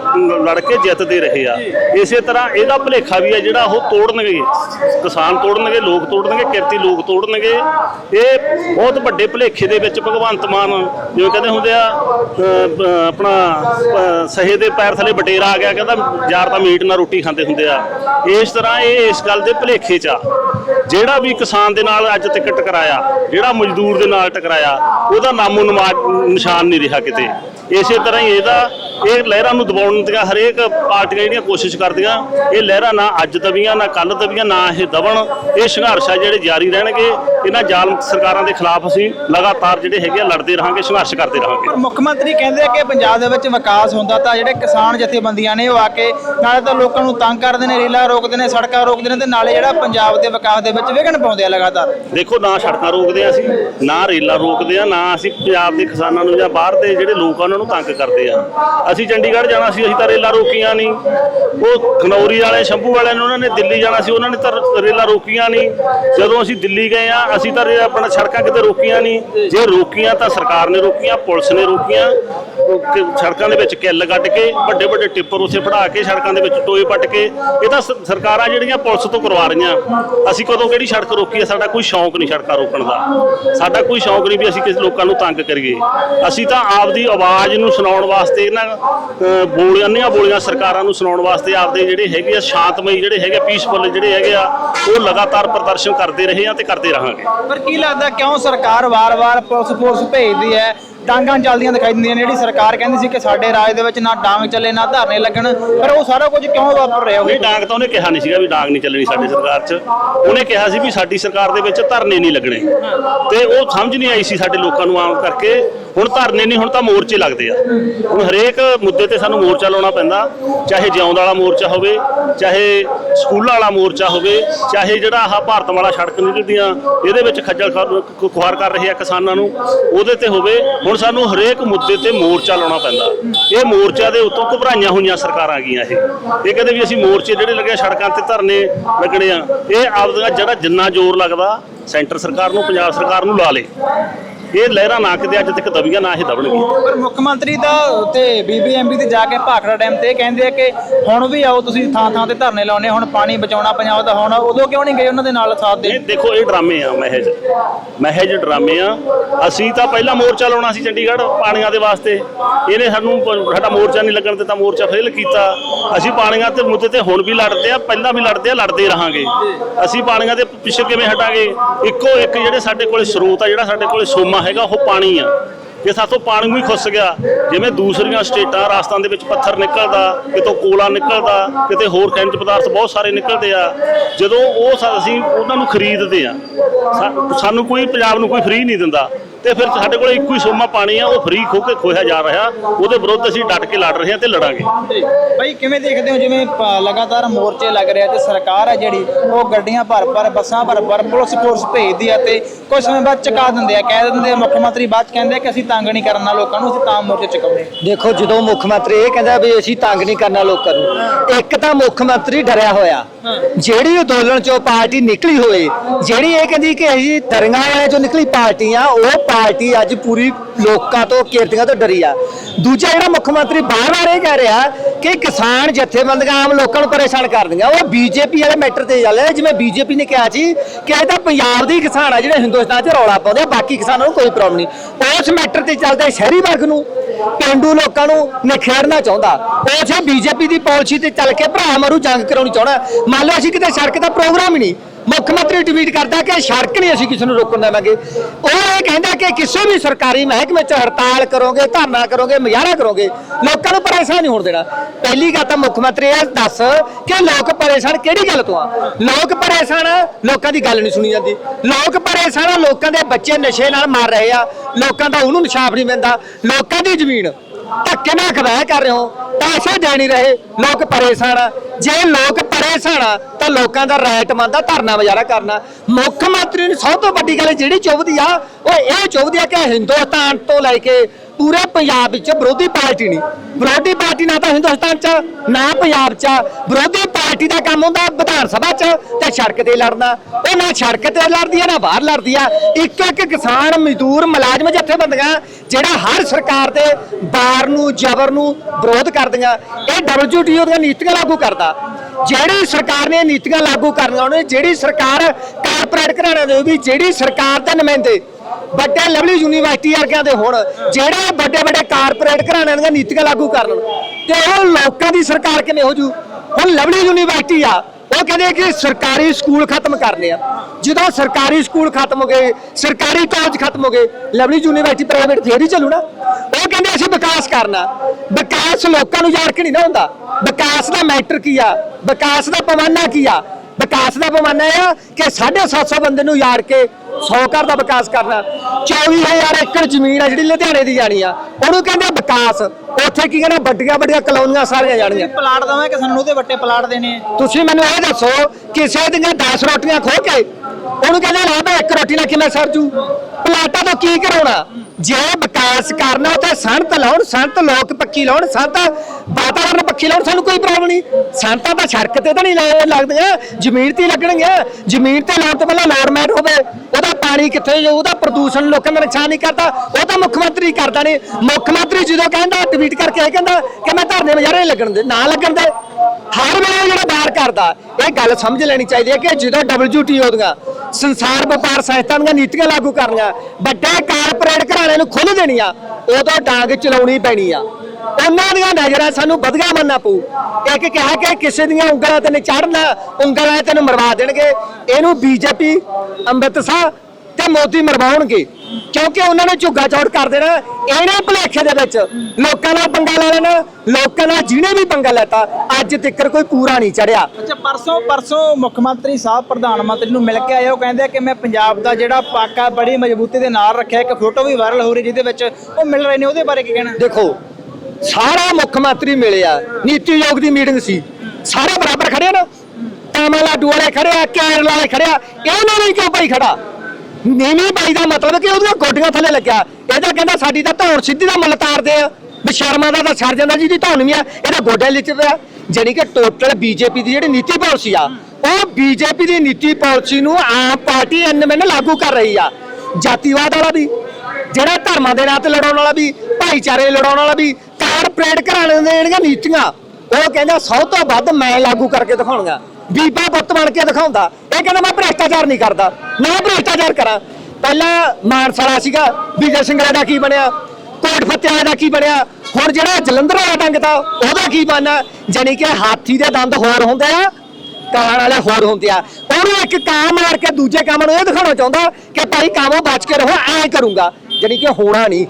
ਲੜ ਕੇ ਜਿੱਤਦੇ ਰਹੇ ਆ। ਇਸੇ ਤਰ੍ਹਾਂ ਇਹਦਾ ਭੁਲੇਖਾ ਵੀ ਆ ਜਿਹੜਾ ਉਹ ਤੋੜਨਗੇ, ਕਿਸਾਨ ਤੋੜਨਗੇ, ਲੋਕ ਤੋੜਨਗੇ, ਕਿਰਤੀ ਲੋਕ ਤੋੜਨਗੇ। ਇਹ ਬਹੁਤ ਵੱਡੇ ਭੁਲੇਖੇ ਦੇ ਵਿੱਚ ਭਗਵੰਤ ਮਾਨ ਜਿਵੇਂ ਕਹਿੰਦੇ ਹੁੰਦੇ ਆ ਆਪਣਾ ਸਹੇ ਦੇ ਪੈਰ ਥੱਲੇ ਬਟੇਰਾ ਆ ਗਿਆ, ਕਹਿੰਦਾ, ਯਾਰ ਤਾਂ ਮੀਟ ਨਾਲ ਰੋਟੀ ਖਾਂਦੇ ਹੁੰਦੇ ਆ। ਇਸ ਤਰ੍ਹਾਂ ਇਹ ਇਸ ਗੱਲ ਦੇ ਭੁਲੇਖੇ 'ਚ ਆ। ਜਿਹੜਾ ਵੀ ਕਿਸਾਨ ਦੇ ਨਾਲ ਅੱਜ ਤੱਕ ਟਕਰਾਇਆ ਜਿਹੜਾ ਮਜ਼ਦੂਰ ਦੇ ਨਾਲ ਟਕਰਾਇਆ, ਉਹਦਾ ਨਾਮੋ ਨਮਾ- ਨਿਸ਼ਾਨ ਨਹੀਂ ਰਿਹਾ ਕਿਤੇ। ਇਸੇ ਤਰ੍ਹਾਂ ਹੀ ਇਹਦਾ ਇਹ ਲਹਿਰਾਂ ਨੂੰ ਦਬਾਉਣ ਦੀਆਂ ਹਰੇਕ ਪਾਰਟੀਆਂ ਜਿਹੜੀਆਂ ਕੋਸ਼ਿਸ਼ ਕਰਦੀਆਂ, ਇਹ ਲਹਿਰਾਂ ਨਾ ਅੱਜ ਦਬੀਆਂ, ਨਾ ਕੱਲ ਦਬੀਆਂ, ਨਾ ਇਹ ਦਬਣ। ਇਹ ਸੰਘਰਸ਼ ਆ ਜਿਹੜੇ ਜਾਰੀ ਰਹਿਣਗੇ। ਇਹਨਾਂ ਜ਼ਾਲਮ ਸਰਕਾਰਾਂ ਦੇ ਖਿਲਾਫ ਅਸੀਂ ਲਗਾਤਾਰ ਜਿਹੜੇ ਹੈਗੇ ਆ ਲੜਦੇ ਰਹਾਂਗੇ ਸੰਘਰਸ਼ ਕਰਦੇ ਰਹਾਂਗੇ। ਪਰ ਮੁੱਖ ਮੰਤਰੀ ਕਹਿੰਦੇ ਆ ਕਿ ਪੰਜਾਬ ਦੇ ਵਿੱਚ ਵਿਕਾਸ ਹੁੰਦਾ ਤਾਂ ਜਿਹੜੇ ਕਿਸਾਨ ਜਥੇਬੰਦੀਆਂ ਨੇ ਉਹ ਆ ਕੇ ਨਾਲੇ ਤਾਂ ਲੋਕਾਂ ਨੂੰ ਤੰਗ ਕਰਦੇ ਨੇ ਰੇਲਾਂ ਰੋਕਦੇ ਨੇ ਸੜਕਾਂ ਰੋਕਦੇ ਨੇ ਤੇ ਨਾਲੇ ਜਿਹੜਾ ਪੰਜਾਬ ਦੇ ਵਿਕਾਸ ਦੇ ਵਿੱਚ ਵਿਘਨ ਪਾਉਂਦੇ ਆ ਲਗਾਤਾਰ। ਦੇਖੋ ਨਾ ਸੜਕਾਂ ਰੋਕਦੇ ਆ ਅਸੀਂ ਨਾ ਰੇਲਾਂ ਰੋਕਦੇ ਆ ਨਾ ਅਸੀਂ ਪੰਜਾਬ ਦੇ ਕਿਸਾਨਾਂ ਨੂੰ ਜਾਂ ਬਾਹਰ ਦੇ ਜਿਹੜੇ ਲੋਕ ਆ ਉਹਨਾਂ ਨੂੰ ਤੰਗ ਕਰਦੇ ਆ। ਅਸੀਂ ਚੰਡੀਗੜ੍ਹ ਜਾਣਾ ਸੀ ਅਸੀਂ ਤਾਂ ਰੇਲਾਂ ਰੋਕੀਆਂ ਨਹੀਂ। ਉਹ ਖਨੌਰੀ ਵਾਲੇ ਸ਼ੰਭੂ ਵਾਲਿਆਂ ਨੇ ਉਹਨਾਂ ਨੇ ਦਿੱਲੀ ਜਾਣਾ ਸੀ ਉਹਨਾਂ ਨੇ ਤਾਂ ਰੇਲਾਂ ਰੋਕੀਆਂ ਨਹੀਂ। ਜਦੋਂ ਅਸੀਂ ਦਿੱਲੀ ਗਏ ਆ ਅਸੀਂ ਤਾਂ ਆਪਣਾ ਸੜਕਾਂ ਕਿਤੇ ਰੋਕੀਆਂ ਨਹੀਂ। ਜੇ ਰੋਕੀਆਂ ਤਾਂ ਸਰਕਾਰ ਨੇ ਰੋਕੀਆਂ ਪੁਲਿਸ ਨੇ ਰੋਕੀਆਂ। ਸੜਕਾਂ ਦੇ ਵਿੱਚ ਕਿੱਲ ਕੱਢ ਕੇ ਵੱਡੇ ਵੱਡੇ ਟਿੱਪਰ ਉੱਥੇ ਫੜਾ ਕੇ ਸੜਕਾਂ ਦੇ ਵਿੱਚ ਟੋਏ ਪੱਟ ਕੇ ਇਹ ਤਾਂ ਸਰਕਾਰਾਂ ਜਿਹੜੀਆਂ ਪੁਲਿਸ ਤੋਂ ਕਰਵਾ ਰਹੀਆਂ। ਅਸੀਂ ਕਦੋਂ ਕਿਹੜੀ ਸੜਕ ਰੋਕੀ ਹੈ? ਸਾਡਾ ਕੋਈ ਸ਼ੌਂਕ ਨਹੀਂ ਸੜਕਾਂ ਰੋਕਣ ਦਾ। ਸਾਡਾ ਕੋਈ ਸ਼ੌਂਕ ਨਹੀਂ ਵੀ ਅਸੀਂ ਕਿਸੇ ਲੋਕਾਂ ਨੂੰ ਤੰਗ ਕਰੀਏ। ਅਸੀਂ ਤਾਂ ਆਪਦੀ ਆਵਾਜ਼ ਨੂੰ ਸੁਣਾਉਣ ਵਾਸਤੇ ਇਹਨਾਂ ਅਹ, ਬੋਲੀਆਂ ਨੀਆਂ ਬੋਲੀਆਂ ਸਰਕਾਰਾਂ ਨੂੰ ਸੁਣਾਉਣ ਵਾਸਤੇ ਆਪਦੇ ਜਿਹੜੇ ਹੈਗੇ ਆ ਸ਼ਾਂਤਮਈ ਜਿਹੜੇ ਹੈਗੇ ਪੀਸਫੁਲ ਜਿਹੜੇ ਹੈਗੇ ਆ ਉਹ ਲਗਾਤਾਰ ਪ੍ਰਦਰਸ਼ਨ ਕਰਦੇ ਰਹੇ ਆ ਤੇ ਕਰਦੇ ਰਹਾਂਗੇ। ਪਰ ਕੀ ਲੱਗਦਾ ਕਿਉਂ ਸਰਕਾਰ ਵਾਰ-ਵਾਰ ਪੁਲਿਸ ਫੋਰਸ ਭੇਜਦੀ ਹੈ? ਡਾਂਗਾਂ ਚੱਲਦੀਆਂ ਦਿਖਾਈ ਦਿੰਦੀਆਂ ਨੇ ਜਿਹੜੀ ਸਰਕਾਰ ਕਹਿੰਦੀ ਸੀ ਕਿ ਸਾਡੇ ਰਾਜ ਦੇ ਵਿੱਚ ਨਾ ਡਾਂਗ ਚੱਲੇ ਨਾ ਧਰਨੇ ਲੱਗਣ ਪਰ ਉਹ ਸਾਰਾ ਕੁਝ ਕਿਉਂ ਵਾਪਰ ਰਿਹਾ ਹੋਵੇ ਡਾਂਗ ਤਾਂ ਉਹਨੇ ਕਿਹਾ ਨਹੀਂ ਸੀਗਾ ਵੀ ਡਾਂਗ ਨਹੀਂ ਚੱਲਣੀ ਸਾਡੀ ਸਰਕਾਰ 'ਚ। ਉਹਨੇ ਕਿਹਾ ਸੀ ਵੀ ਸਾਡੀ ਸਰਕਾਰ ਦੇ ਵਿੱਚ ਧਰਨੇ ਨਹੀਂ ਲੱਗਣੇ। ਤੇ ਉਹ ਸਮਝ ਨਹੀਂ ਆਈ ਸੀ ਸਾਡੇ ਲੋਕਾਂ ਨੂੰ ਆਮ ਕਰਕੇ ਹੁਣ ਧਰਨੇ ਨਹੀਂ, ਹੁਣ ਤਾਂ ਮੋਰਚੇ ਲੱਗਦੇ ਆ। ਹੁਣ ਹਰੇਕ ਮੁੱਦੇ ਤੇ ਸਾਨੂੰ ਮੋਰਚਾ ਲਾਉਣਾ ਪੈਂਦਾ, ਚਾਹੇ ਜਿਉਂਦ ਵਾਲਾ ਮੋਰਚਾ ਹੋਵੇ, ਚਾਹੇ ਸਕੂਲਾਂ ਵਾਲਾ ਮੋਰਚਾ ਹੋਵੇ, ਚਾਹੇ ਜਿਹੜਾ ਆਹ ਭਾਰਤ ਵਾਲਾ ਸੜਕ ਨਿਕਲਦੀਆਂ ਇਹਦੇ ਵਿੱਚ ਖੱਜਲ ਖੁਆਰ ਕਰ ਰਹੇ ਆ ਕਿਸਾਨਾਂ ਨੂੰ, ਉਹਦੇ ਤੇ ਹੋਵੇ, ਹੁਣ ਸਾਨੂੰ ਹਰੇਕ ਮੁੱਦੇ ਤੇ ਮੋਰਚਾ ਲਾਉਣਾ ਪੈਂਦਾ। ਇਹ ਮੋਰਚਾ ਦੇ ਉੱਤੋਂ ਘਬਰਾਈਆਂ ਹੋਈਆਂ ਸਰਕਾਰਾਂ ਆ ਗਈਆਂ ਇਹ? ਇਹ ਕਹਿੰਦੇ ਵੀ ਅਸੀਂ ਮੋਰਚੇ ਜਿਹੜੇ ਲੱਗੇ ਸੜਕਾਂ ਤੇ ਧਰਨੇ ਲੱਗਣੇ ਆ, ਇਹ ਆਪਦਾ ਜਿਹੜਾ ਜਿੰਨਾ ਜ਼ੋਰ ਲੱਗਦਾ, ਸੈਂਟਰ ਸਰਕਾਰ ਨੂੰ, ਪੰਜਾਬ ਸਰਕਾਰ ਨੂੰ ਲਾ ਲੇ। ਇਹ ਲਹਿਰਾਂ ਨਾ ਕਿਤੇ ਅੱਜ ਤੱਕ ਦਬੀਆਂ ਨਾ ਇਹ ਦਬਣਗੇ ਪਰ ਮੁੱਖ ਮੰਤਰੀ ਤਾਂ ਉੱਤੇ ਬੀਬੀਐਮਬੀ ਤੇ ਜਾ ਕੇ ਭਾਖੜਾ ਡੈਮ ਤੇ ਕਹਿੰਦੇ ਆ ਕਿ ਹੁਣ ਵੀ ਆਓ ਤੁਸੀਂ ਥਾਂ ਥਾਂ ਤੇ ਧਰਨੇ ਲਾਉਣੇ ਹੁਣ ਪਾਣੀ ਬਚਾਉਣਾ ਪੰਜਾਬ ਦਾ ਹੁਣ ਉਦੋਂ ਕਿਉਂ ਨਹੀਂ ਗਏ ਉਹਨਾਂ ਦੇ ਨਾਲ ਸਾਥ ਇਹ ਦੇ ਦੇਖੋ ਇਹ ਡਰਾਮੇ ਆ ਮਹਿਜ। ਮਹਿਜ ਡਰਾਮੇ ਆ। ਅਸੀਂ ਤਾਂ ਪਹਿਲਾਂ ਮੋਰਚਾ ਲਾਉਣਾ ਸੀ ਚੰਡੀਗੜ੍ਹ ਪਾਣੀਆਂ ਦੇ ਵਾਸਤੇ। ਇਹਨੇ ਸਾਨੂੰ ਸਾਡਾ ਮੋਰਚਾ ਨਹੀਂ ਲੱਗਣ ਦਿੱਤਾ ਮੋਰਚਾ ਫੇਲ ਕੀਤਾ। ਅਸੀਂ ਪਾਣੀਆਂ ਤੇ ਮੁੱਦੇ ਤੇ ਹੁਣ ਵੀ ਲੜਦੇ ਆ ਪਹਿਲਾਂ ਵੀ ਲੜਦੇ ਆ ਲੜਦੇ ਰਹਾਂਗੇ। ਅਸੀਂ ਪਾਣੀਆਂ ਦੇ ਪਿੱਛੇ ਕਿਵੇਂ ਹਟਾਂਗੇ? ਇੱਕੋ ਇੱਕ ਜਿਹੜੇ ਸਾਡੇ ਕੋਲੇ ਸਰੋਤ ਆ ਜਿਹੜਾ ਸਾਡੇ ਕੋਲੇ ਸੋਮਾ ਹੈਗਾ, ਉਹ ਪਾਣੀ ਆ। ਜੇ ਸਾਥੋਂ ਪਾਣੀ ਵੀ ਖੁੱਸ ਗਿਆ, ਜਿਵੇਂ ਦੂਸਰੀਆਂ ਸਟੇਟਾਂ ਰਾਜਸਥਾਨ ਦੇ ਵਿੱਚ ਪੱਥਰ ਨਿਕਲਦਾ, ਕਿਤੋਂ ਕੋਲਾ ਨਿਕਲਦਾ, ਕਿਤੇ ਹੋਰ ਖਣਿਜ ਪਦਾਰਥ ਬਹੁਤ ਸਾਰੇ ਨਿਕਲਦੇ ਆ, ਜਦੋਂ ਉਹ ਸਾ- ਅਸੀਂ ਉਹਨਾਂ ਨੂੰ ਖਰੀਦਦੇ ਆ। ਸਾ- ਸਾਨੂੰ ਕੋਈ ਪੰਜਾਬ ਨੂੰ ਕੋਈ ਫ੍ਰੀ ਨਹੀਂ ਦਿੰਦਾ। ਤੇ ਫਿਰ ਸਾਡੇ ਕੋਲ ਇੱਕੋ ਹੀ ਸੋਮਾ ਪਾਣੀ ਆ, ਉਹ ਫ੍ਰੀ ਖੋ ਕੇ ਖੋਇਆ ਜਾ ਰਿਹਾ, ਉਹਦੇ ਵਿਰੁੱਧ ਅਸੀਂ ਡਟ ਕੇ ਲੜ ਰਹੇ ਹਾਂ ਤੇ ਲੜਾਂਗੇ। ਭਾਈ ਕਿਵੇਂ ਦੇਖਦੇ ਹੋ? ਜਿਵੇਂ ਪ- ਲਗਾਤਾਰ ਮੋਰਚੇ ਲੱਗ ਰਹੇ ਤੇ ਸਰਕਾਰ ਹੈ ਜਿਹੜੀ, ਉਹ ਗੱਡੀਆਂ ਭਰ ਭਰ ਬੱਸਾਂ ਭਰ ਭਰ ਪੁਲਿਸ ਫੋਰਸ ਭੇਜਦੀ ਆ ਤੇ ਕੁਝ ਸਮੇਂ ਬਾਅਦ ਚੁਕਾ ਦਿੰਦੇ ਆ। ਕਹਿ ਦਿੰਦੇ ਆ ਮੁੱਖ ਮੰਤਰੀ ਬਾਅਦ 'ਚ ਕਹਿੰਦੇ ਆ ਕਿ ਅਸੀਂ ਤੰਗ ਨਹੀਂ ਕਰਨਾ ਲੋਕਾਂ ਨੂੰ ਅਸੀਂ ਤਾਂ ਮੋਰਚੇ ਚੁਕਾਉਣੇ ਦੇਖੋ ਜਦੋਂ ਮੁੱਖ ਮੰਤਰੀ ਇਹ ਕਹਿੰਦਾ ਵੀ ਅਸੀਂ ਤੰਗ ਨਹੀਂ ਕਰਨਾ ਲੋਕਾਂ ਨੂੰ ਇੱਕ ਤਾਂ ਮੁੱਖ ਮੰਤਰੀ ਡਰਿਆ ਹੋਇਆ। ਜਿਹੜੀ ਅੰਦੋਲਨ ਚੋਂ ਪਾਰਟੀ ਨਿਕਲੀ ਹੋਏ ਜਿਹੜੀ ਇਹ ਕਹਿੰਦੀ ਕਿ ਅਸੀਂ ਦਰਿੰਗਾਂ ਵਾਲਿਆਂ ਚੋਂ ਨਿਕਲੀ ਪਾਰਟੀ ਆ ਉਹ ਪਾਰਟੀ ਅੱਜ ਪੂਰੀ ਲੋਕਾਂ ਤੋਂ ਕਿਰਤੀਆਂ ਤੋਂ ਡਰੀ ਆ। ਦੂਜਾ ਜਿਹੜਾ ਮੁੱਖ ਮੰਤਰੀ ਬਾਰ-ਬਾਰ ਇਹ ਕਹਿ ਰਿਹਾ ਕਿ ਕਿਸਾਨ ਜਥੇਬੰਦੀਆਂ ਆਮ ਲੋਕਾਂ ਨੂੰ ਪਰੇਸ਼ਾਨ ਕਰਦੀਆਂ ਉਹ ਬੀਜੇਪੀ ਵਾਲੇ ਮੈਟਰ ਤੇ ਚੱਲ ਰਿਹਾ, ਜਿਵੇਂ ਬੀਜੇਪੀ ਨੇ ਕਿਹਾ ਸੀ ਕਿ ਇਹ ਤਾਂ ਪੰਜਾਬ ਦੇ ਕਿਸਾਨ ਆ, ਜਿਹੜੇ ਹਿੰਦੁਸਤਾਨ 'ਚ ਰੌਲਾ ਪਾਉਂਦੇ ਆ, ਬਾਕੀ ਕਿਸਾਨਾਂ ਨੂੰ ਕੋਈ ਪ੍ਰੋਬਲਮ ਨਹੀਂ। ਉਸ ਮੈਟਰ ਤੇ ਚੱਲਦੇ ਸ਼ਹਿਰੀ ਵਰਗ ਨੂੰ, ਪਿੰਡੂ ਲੋਕਾਂ ਨੂੰ ਨਿਖੇੜਨਾ ਚਾਹੁੰਦਾ। ਉਹ ਜੇ ਬੀਜੇਪੀ ਦੀ ਪਾਲਿਸੀ ਤੇ ਚੱਲ ਕੇ ਭਰਾ ਮਰੂ, ਜੰਗ ਕਰਾਉਣੀ ਚਾਹੁੰਦਾ। ਮੰਨ ਲਓ ਅਸੀਂ ਕਿਤੇ ਸੜਕ ਦਾ ਪ੍ਰੋਗਰਾਮ ਹੀ ਨਹੀਂ। ਮੁੱਖ ਮੰਤਰੀ ਟਵੀਟ ਕਰਦਾ ਕਿ ਸੜਕ ਨਹੀਂ ਅਸੀਂ ਕਿਸੇ ਨੂੰ ਰੋਕਣ ਦੇਵਾਂਗੇ। ਉਹ ਇਹ ਕਹਿੰਦਾ ਕਿ ਕਿਸੇ ਵੀ ਸਰਕਾਰੀ ਮਹਿਕਮੇ 'ਚ ਹੜਤਾਲ ਕਰੋਗੇ, ਧਰਨਾ ਕਰੋਗੇ, ਮੁਜ਼ਾਹਰਾ ਕਰੋਗੇ, ਲੋਕਾਂ ਨੂੰ ਪਰੇਸ਼ਾਨ ਨਹੀਂ ਹੋਣ ਦੇਣਾ। ਪਹਿਲੀ ਗੱਲ ਤਾਂ ਮੁੱਖ ਮੰਤਰੀ ਇਹ ਦੱਸ ਕਿ ਲੋਕ ਪਰੇਸ਼ਾਨ ਕਿਹੜੀ ਗੱਲ ਤੋਂ ਆ? ਲੋਕ ਪਰੇਸ਼ਾਨ ਆ, ਲੋਕਾਂ ਦੀ ਗੱਲ ਨਹੀਂ ਸੁਣੀ ਜਾਂਦੀ। ਲੋਕ ਪਰੇਸ਼ਾਨ ਆ, ਲੋਕਾਂ ਦੇ ਬੱਚੇ ਨਸ਼ੇ ਨਾਲ ਮਰ ਰਹੇ ਆ। ਲੋਕਾਂ ਦਾ ਉਹਨੂੰ ਇਨਸਾਫ ਨਹੀਂ ਮਿਲਦਾ ਲੋਕਾਂ ਦੀ ਜ਼ਮੀਨ ਧੱਕੇ ਨਾਲ ਖਵਾਇਆ ਕਰ ਰਹੇ ਹੋ ਪੈਸੇ ਦੇ ਨਹੀਂ ਰਹੇ, ਲੋਕ ਪਰੇਸ਼ਾਨ ਆ। ਜੇ ਲੋਕ ਪਰੇਸ਼ਾਨ ਆ, ਤਾਂ ਲੋਕਾਂ ਦਾ ਰਾਈਟ ਮੰਨਦਾ ਧਰਨਾ ਵਜਾਰਾ ਕਰਨਾ। ਮੁੱਖ ਮੰਤਰੀ ਨੂੰ ਸਭ ਤੋਂ ਵੱਡੀ ਗੱਲ ਜਿਹੜੀ ਚੁੱਭਦੀ ਆ, ਉਹ ਇਹ ਚੁੱਭਦੀ ਆ ਕਿ ਹਿੰਦੁਸਤਾਨ ਤੋਂ ਲੈ ਕੇ ਪੂਰੇ ਪੰਜਾਬ ਵਿੱਚ ਵਿਰੋਧੀ ਪਾਰਟੀ ਨਹੀਂ। ਵਿਰੋਧੀ ਪਾਰਟੀ ਨਾ ਤਾਂ ਹਿੰਦੁਸਤਾਨ 'ਚ, ਨਾ ਪੰਜਾਬ 'ਚ। ਵਿਰੋਧੀ ਪਾਰਟੀ ਦਾ ਕੰਮ ਹੁੰਦਾ ਵਿਧਾਨ ਸਭਾ 'ਚ ਤੇ ਸੜਕ ਤੇ ਲੜਨਾ। ਉਹ ਨਾ ਸੜਕ ਤੇ ਲੜਦੀ ਆ, ਨਾ ਬਾਹਰ ਲੜਦੀ ਆ। ਇੱਕ ਇੱਕ ਕਿਸਾਨ, ਮਜ਼ਦੂਰ, ਮੁਲਾਜ਼ਮ ਜਥੇਬੰਦੀਆਂ ਜਿਹੜਾ ਹਰ ਸਰਕਾਰ ਦੇ ਬਾਰ ਨੂੰ, ਜ਼ਬਰ ਨੂੰ ਵਿਰੋਧ ਕਰਦੀਆਂ, ਇਹ WTO ਦੀਆਂ ਨੀਤੀਆਂ ਲਾਗੂ ਕਰਦਾ। ਜਿਹੜੀ ਸਰਕਾਰ ਨੇ ਨੀਤੀਆਂ ਲਾਗੂ ਕਰਨੀਆਂ, ਉਹਨੇ ਜਿਹੜੀ ਸਰਕਾਰ ਕਾਰਪੋਰੇਟ ਘਰਾਣਿਆਂ ਦੇ ਵੀ ਜਿਹੜੀ ਸਰਕਾਰ ਦੇ ਨੁਮਾਇੰਦੇ ਵੱਡੇ ਲਵਲੀ ਯੂਨੀਵਰਸਿਟੀ ਵਰਗਿਆਂ ਦੇ ਹੁਣ, ਜਿਹੜਾ ਵੱਡੇ ਵੱਡੇ ਕਾਰਪੋਰੇਟ ਘਰਾਣਿਆਂ ਦੀਆਂ ਨੀਤੀਆਂ ਲਾਗੂ ਕਰਨ, ਤੇ ਉਹ ਲੋਕਾਂ ਦੀ ਸਰਕਾਰ ਕਿਵੇਂ ਹੋ ਜੂ? ਹੁਣ ਲਵਲੀ ਯੂਨੀਵਰਸਿਟੀ ਆ, ਉਹ ਕਹਿੰਦੇ ਕਿ ਸਰਕਾਰੀ ਸਕੂਲ ਖਤਮ ਕਰਨੇ ਆ। ਜਦੋਂ ਸਰਕਾਰੀ ਸਕੂਲ ਖਤਮ ਹੋ ਗਏ, ਸਰਕਾਰੀ ਕਾਲਜ ਖਤਮ ਹੋ ਗਏ ਲਵਲੀ ਯੂਨੀਵਰਸਿਟੀ ਪ੍ਰਾਈਵੇਟ ਫੇਰ ਹੀ ਚੱਲੂ ਨਾ। ਉਹ ਕਹਿੰਦੇ ਅਸੀਂ ਵਿਕਾਸ ਕਰਨਾ। ਵਿਕਾਸ ਲੋਕਾਂ ਨੂੰ ਯਾਰ ਕੇ ਨਹੀਂ ਨਾ ਹੁੰਦਾ। ਵਿਕਾਸ ਦਾ ਮੈਟਰ ਕੀ ਆ? ਵਿਕਾਸ ਦਾ ਪਵਾਨਾ ਕੀ ਆ? ਵਿਕਾਸ ਦਾ ਇਹ ਆ ਕਿ 750 ਬੰਦੇ ਨੂੰ ਯਾਰ ਕੇ 100 ਘਰ ਦਾ ਵਿਕਾਸ ਕਰਨਾ 24000 ਏਕੜ ਜ਼ਮੀਨ ਆ ਜਿਹੜੀ ਲੁਧਿਆਣੇ ਦੀ ਜਾਣੀ ਆ। ਉਹਨੂੰ ਕਹਿੰਦੇ ਵਿਕਾਸ। ਉੱਥੇ ਕੀ ਕਹਿੰਦੇ ਵੱਡੀਆਂ ਵੱਡੀਆਂ ਕਲੋਨੀਆਂ ਸਾਰੀਆਂ ਜਾਣੀਆਂ। ਪਲਾਟ ਦਵਾਂ ਕਿ ਸਾਨੂੰ ਉਹਦੇ ਵੱਟੇ ਪਲਾਟ ਦੇਣੇ ਤੁਸੀਂ ਮੈਨੂੰ ਇਹ ਦੱਸੋ ਕਿਸੇ ਦੀਆਂ 10 ਰੋਟੀਆਂ ਖੋ ਕੇ ਉਹਨੂੰ ਕਹਿੰਦੇ ਲਾ ਬਈ ਇੱਕ ਰੋਟੀ ਨਾਲ ਕਿਵੇਂ ਸਰਜੂ ਪਲਾਟਾਂ ਤੋਂ ਕੀ ਕਰਾਉਣਾ? ਜੇ ਵਿਕਾਸ ਕਰਨਾ ਤਾਂ ਸੰਤ ਲਾਉਣ ਸੰਤ ਲੋਕ ਪੱਕੀ ਲਾਉਣ ਸੰਤ ਵਾਤਾਵਰਨ ਪੱਕੀ ਲਾਉਣ, ਸਾਨੂੰ ਕੋਈ ਪ੍ਰੋਬਲਮ ਨਹੀਂ। ਸੰਤਾਂ ਤਾਂ ਸੜਕ ਤੇ ਤਾਂ ਨਹੀਂ ਲੱਗਦੀਆਂ, ਜ਼ਮੀਨ ਤੇ ਹੀ ਜ਼ਮੀਨ ਤੇ ਲਾਉਣ ਤੋਂ ਪਹਿਲਾਂ ਲੋੜਮੈਟ ਹੋਵੇ, ਉਹਦਾ ਪਾਣੀ ਕਿੱਥੇ ਜਾਊ, ਉਹਦਾ ਪ੍ਰਦੂਸ਼ਣ ਲੋਕਾਂ ਦਾ ਨੁਕਸਾਨ ਨਹੀਂ ਕਰਦਾ, ਉਹ ਤਾਂ ਮੁੱਖ ਮੰਤਰੀ ਕਰਦਾ ਨਹੀਂ। ਮੁੱਖ ਮੰਤਰੀ ਜਦੋਂ ਕਹਿੰਦਾ ਟਵੀਟ ਕਰਕੇ ਇਹ ਕਹਿੰਦਾ ਕਿ ਮੈਂ ਧਰਨੇ ਮੁਜ਼ਾਹਰੇ ਲੱਗਣ ਦੇ, ਨਾ ਲੱਗਣ ਦੇ। ਹਰ ਵੇਲੇ ਜਿਹੜਾ ਬਾਹਰ ਕਰਦਾ, ਇਹ ਗੱਲ ਸਮਝ ਲੈਣੀ ਚਾਹੀਦੀ ਹੈ ਕਿ ਜਦੋਂ WTO ਦੀਆਂ ਸੰਸਾਰ ਵਪਾਰ ਸੰਸਥਾ ਦੀਆਂ ਨੀਤੀਆਂ ਲਾਗੂ ਕਰਨੀਆਂ, ਵੱਡੇ ਕਾਰਪੋਰੇਟ ਘਰਾਣੇ ਨੂੰ ਖੁੱਲ੍ਹ ਦੇਣੀਆਂ, ਉਦੋਂ ਡਾਂਗ ਚਲਾਉਣੀ ਪੈਣੀ ਆ। ਉਹਨਾਂ ਦੀਆਂ ਨਜ਼ਰਾਂ ਸਾਨੂੰ ਵਧਗਾ ਮੰਨਣਾ ਪਊ। ਇੱਕ ਕਿਹਾ ਕਿ ਕਿਸੇ ਦੀਆਂ ਉਂਗਲਾਂ ਤੇ ਨਹੀਂ ਚੜਨਾ ਉਂਗਲਾਂ ਤੈਨੂੰ ਮਰਵਾ ਦੇਣਗੇ। ਇਹਨੂੰ ਬੀਜੇਪੀ ਅੰਮ੍ਰਿਤ ਸ਼ਾਹ ਤੇ ਮੋਦੀ ਮਰਵਾਉਣਗੇ। ਕਿਉਂਕਿ ਉਹਨਾਂ ਨੇ ਝੁੱਗਾ ਚੌੜ ਕਰ ਦੇਣਾ ਇਹਨੇ ਭੁਲੇਖੇ ਦੇ ਵਿੱਚ ਲੋਕਾਂ ਨਾਲ ਪੰਗਾ ਲੈ ਲੈਣਾ ਲੋਕਾਂ ਨਾਲ ਜਿਹਨੇ ਵੀ ਪੰਗਾ ਲੈਤਾ ਅੱਜ ਤੱਕ ਕੋਈ ਕੂੜਾ ਨਹੀਂ ਚੜਿਆ ਅੱਛਾ ਪਰਸੋਂ ਪਰਸੋਂ ਮੁੱਖ ਮੰਤਰੀ ਸਾਹਿਬ ਪ੍ਰਧਾਨ ਮੰਤਰੀ ਨੂੰ ਮਿਲ ਕੇ ਆਏ ਉਹ ਕਹਿੰਦੇ ਕਿ ਮੈਂ ਪੰਜਾਬ ਦਾ ਜਿਹੜਾ ਪਾਕਾ ਬੜੀ ਮਜ਼ਬੂਤੀ ਦੇ ਨਾਲ ਰੱਖਿਆ ਇੱਕ ਫੋਟੋ ਵੀ ਵਾਇਰਲ ਹੋ ਰਹੀ ਜਿਹਦੇ ਵਿੱਚ ਉਹ ਮਿਲ ਰਹੇ ਨੇ ਉਹਦੇ ਬਾਰੇ ਕੀ ਕਹਿਣਾ? ਦੇਖੋ ਸਾਰਾ ਮੁੱਖ ਮੰਤਰੀ ਮਿਲਿਆ। ਨੀਤੀ ਆਯੋਗ ਦੀ ਮੀਟਿੰਗ ਸੀ। ਸਾਰੇ ਬਰਾਬਰ ਖੜੇ ਨਾ। ਤਾਮਿਲਨਾਡੂ ਵਾਲੇ ਖੜੇ ਆ ਕੇਰਲਾ ਵਾਲੇ ਖੜਿਆ। ਇਹਨਾਂ ਨੇ ਕਿਉਂ ਭਾਈ ਖੜਾ? ਨੀਵੀਂ ਬਾਈ ਦਾ ਮਤਲਬ ਕਿ ਉਹਦੀਆਂ ਗੋਡੀਆਂ ਥੱਲੇ ਲੱਗਿਆ। ਇਹਦਾ ਕਹਿੰਦਾ ਸਾਡੀ ਤਾਂ ਧੌਣ ਸਿੱਧੀ ਦਾ ਮੁੱਲ ਤਾਰਦੇ ਆ। ਬਸ਼ਰਮਾ ਦਾ ਤਾਂ ਸਰ ਜਾਂਦਾ ਜਿਹਦੀ ਧੌਣ ਵੀ ਆ। ਇਹਦਾ ਗੋਡੇ ਲਿਚ ਪਿਆ ਜਾਣੀ ਕਿ ਟੋਟਲ ਬੀਜੇਪੀ ਦੀ ਜਿਹੜੀ ਨੀਤੀ ਪਾਲਿਸੀ ਆ, ਉਹ ਬੀਜੇਪੀ ਦੀ ਨੀਤੀ ਪਾਲਿਸੀ ਨੂੰ ਆਮ ਪਾਰਟੀ ਐਨਐਮਐਨ ਲਾਗੂ ਕਰ ਰਹੀ ਆ। ਜਾਤੀਵਾਦ ਵਾਲਾ ਵੀ, ਜਿਹੜਾ ਧਰਮਾਂ ਦੇ ਨਾਂ ਤੇ ਲੜਾਉਣ ਵਾਲਾ ਵੀ, ਭਾਈਚਾਰੇ ਲੜਾਉਣ ਵਾਲਾ ਵੀ ਕਾਰਪੋਰੇਟ ਘਰਾਣੇ ਦੇ ਜਿਹੜੀਆਂ ਨੀਤੀਆਂ, ਉਹ ਕਹਿੰਦਾ ਸਭ ਤੋਂ ਵੱਧ ਮੈਂ ਲਾਗੂ ਕਰਕੇ ਦਿਖਾਉਣਗਾ ਬੀਬਾ ਪੁੱਤ ਬਣ ਕੇ ਦਿਖਾਉਂਦਾ। ਇਹ ਕਹਿੰਦਾ ਮੈਂ ਭ੍ਰਿਸ਼ਟਾਚਾਰ ਨਹੀਂ ਕਰਦਾ। ਨਾ ਭ੍ਰਿਸ਼ਟਾਚਾਰ ਕਰਾਂ। ਪਹਿਲਾਂ ਮਾਨਸਾਲਾ ਸੀਗਾ, ਵਿਜੇ ਸਿੰਘਲਾ ਦਾ ਕੀ ਬਣਿਆ? ਕੋਟ ਫਤਿਆਲਾ ਦਾ ਕੀ ਬਣਿਆ? ਹੁਣ ਜਿਹੜਾ ਜਲੰਧਰ ਵਾਲਾ ਡੰਗ ਤਾ ਉਹਦਾ ਕੀ ਬਣਨਾ? ਜਾਣੀ ਕਿ ਹਾਥੀ ਦੇ ਦੰਦ ਹੋਰ ਹੁੰਦੇ ਆ ਕਾਂ ਵਾਲੇ ਹੋਰ ਹੁੰਦੇ ਆ। ਉਹਨੂੰ ਇੱਕ ਕਾਂ ਮਾਰ ਕੇ ਦੂਜੇ ਕਾਂ ਨੂੰ ਇਹ ਦਿਖਾਉਣਾ ਚਾਹੁੰਦਾ ਕਿ ਭਾਈ ਕਾਮੋ ਬਚ ਕੇ ਰਹੋ, ਐ ਕਰੂੰਗਾ। ਜਾਣੀ ਕਿ ਹੋਣਾ ਨਹੀਂ।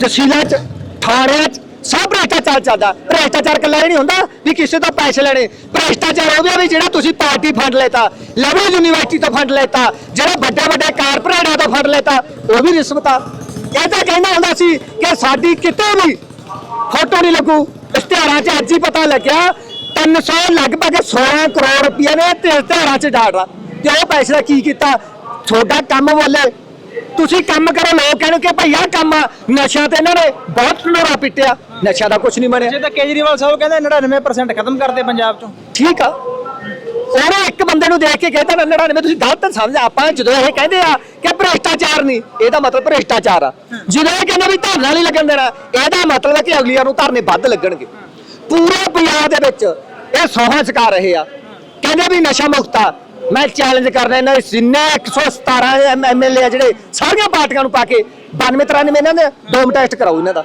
ਤਹਿਸੀਲਾਂ ਚ, ਥਾਣਿਆਂ ਚ ਸਭ ਭ੍ਰਿਸ਼ਟਾਚਾਰ ਚੱਲਦਾ। ਭ੍ਰਿਸ਼ਟਾਚਾਰ ਕੱਲਾ ਨਹੀਂ ਹੁੰਦਾ ਵੀ ਕਿਸੇ ਤੋਂ ਪੈਸੇ ਲੈਣੇ। ਭ੍ਰਿਸ਼ਟਾਚਾਰ ਉਹਦਾ ਵੀ ਜਿਹੜਾ ਤੁਸੀਂ ਪਾਰਟੀ ਫੰਡ ਲੈਤਾ, ਲਵਲੀ ਯੂਨੀਵਰਸਿਟੀ ਤੋਂ ਫੰਡ ਲੈਤਾ, ਜਿਹੜਾ ਵੱਡੇ ਵੱਡੇ ਕਾਰਪੋਰੇਟਾਂ ਤੋਂ ਫੰਡ ਲੈਤਾ, ਉਹ ਵੀ ਰਿਸ਼ਵਤ ਆ ਇਹ ਤਾਂ ਕਹਿੰਦਾ ਹੁੰਦਾ ਸੀ ਕਿ ਸਾਡੀ ਕਿਤੇ ਵੀ ਫੋਟੋ ਨਹੀਂ ਲੱਗੂ। ਇਸ਼ਤਿਹਾਰਾਂ 'ਚ ਅੱਜ ਹੀ ਪਤਾ ਲੱਗਿਆ 300 ਲਗਭਗ 16 ਕਰੋੜ ਰੁਪਏ ਦੇ ਤੇ ਇਸ਼ਤਿਹਾਰਾਂ 'ਚ ਡਾਟਾ ਤੇ ਉਹ ਪੈਸੇ ਦਾ ਕੀ ਕੀਤਾ? ਤੁਹਾਡਾ ਕੰਮ ਵਾਲੇ ਤੁਸੀਂ ਕੰਮ ਕਰੋ ਲੋਕ ਕਹਿਣ ਕਿ ਭਈ ਆਹ ਕੰਮ ਨਸ਼ਾ ਤੇ ਇਹਨਾਂ ਨੇ ਬਹੁਤ ਢੋਰਾ ਪਿੱਟਿਆ। ਨਸ਼ਾ ਦਾ ਕੁਝ ਨਹੀਂ ਬਣਿਆ। ਜੇ ਤਾਂ ਕੇਜਰੀਵਾਲ ਸਾਹਿਬ ਕਹਿੰਦੇ 99% ਖਤਮ ਕਰਦੇ ਪੰਜਾਬ ਚੋਂ। ਠੀਕ ਆ। ਉਹਨੇ ਇੱਕ ਬੰਦੇ ਨੂੰ ਦੇਖ ਕੇ ਕਹਿੰਦਾ 99 ਤੁਸੀਂ ਗਲਤ ਸਮਝ ਆਪਾਂ ਜਦੋਂ ਇਹ ਕਹਿੰਦੇ ਆ ਕਿ ਭ੍ਰਿਸ਼ਟਾਚਾਰ ਨਹੀਂ ਇਹਦਾ ਮਤਲਬ ਭ੍ਰਿਸ਼ਟਾਚਾਰ ਆ। ਜਦੋਂ ਇਹ ਕਹਿੰਦਾ ਵੀ ਧਰਨਾ ਨਹੀਂ ਲੱਗਣ ਦੇਣਾ ਇਹਦਾ ਮਤਲਬ ਹੈ ਕਿ ਅਗਲੀ ਵਾਰ ਨੂੰ ਧਰਨੇ ਵੱਧ ਲੱਗਣਗੇ। ਪੂਰੇ ਪੰਜਾਬ ਦੇ ਵਿੱਚ ਇਹ ਸੋਹਾਂ ਚਕਾ ਰਹੇ ਆ। ਕਹਿੰਦੇ ਵੀ ਨਸ਼ਾ ਮੁਕਤ ਆ। ਮੈਂ ਚੈਲੰਜ ਕਰਦਾ ਇਹਨਾਂ ਦੇ ਜਿੰਨੇ 117 ਐਮਐਲਏ ਆ ਜਿਹੜੇ ਸਾਰੀਆਂ ਪਾਰਟੀਆਂ ਨੂੰ ਪਾ ਕੇ 92 93 ਇਹਨਾਂ ਦੇ ਡੋਮ ਟੈਸਟ ਕਰਾਓ ਇਹਨਾਂ ਦਾ।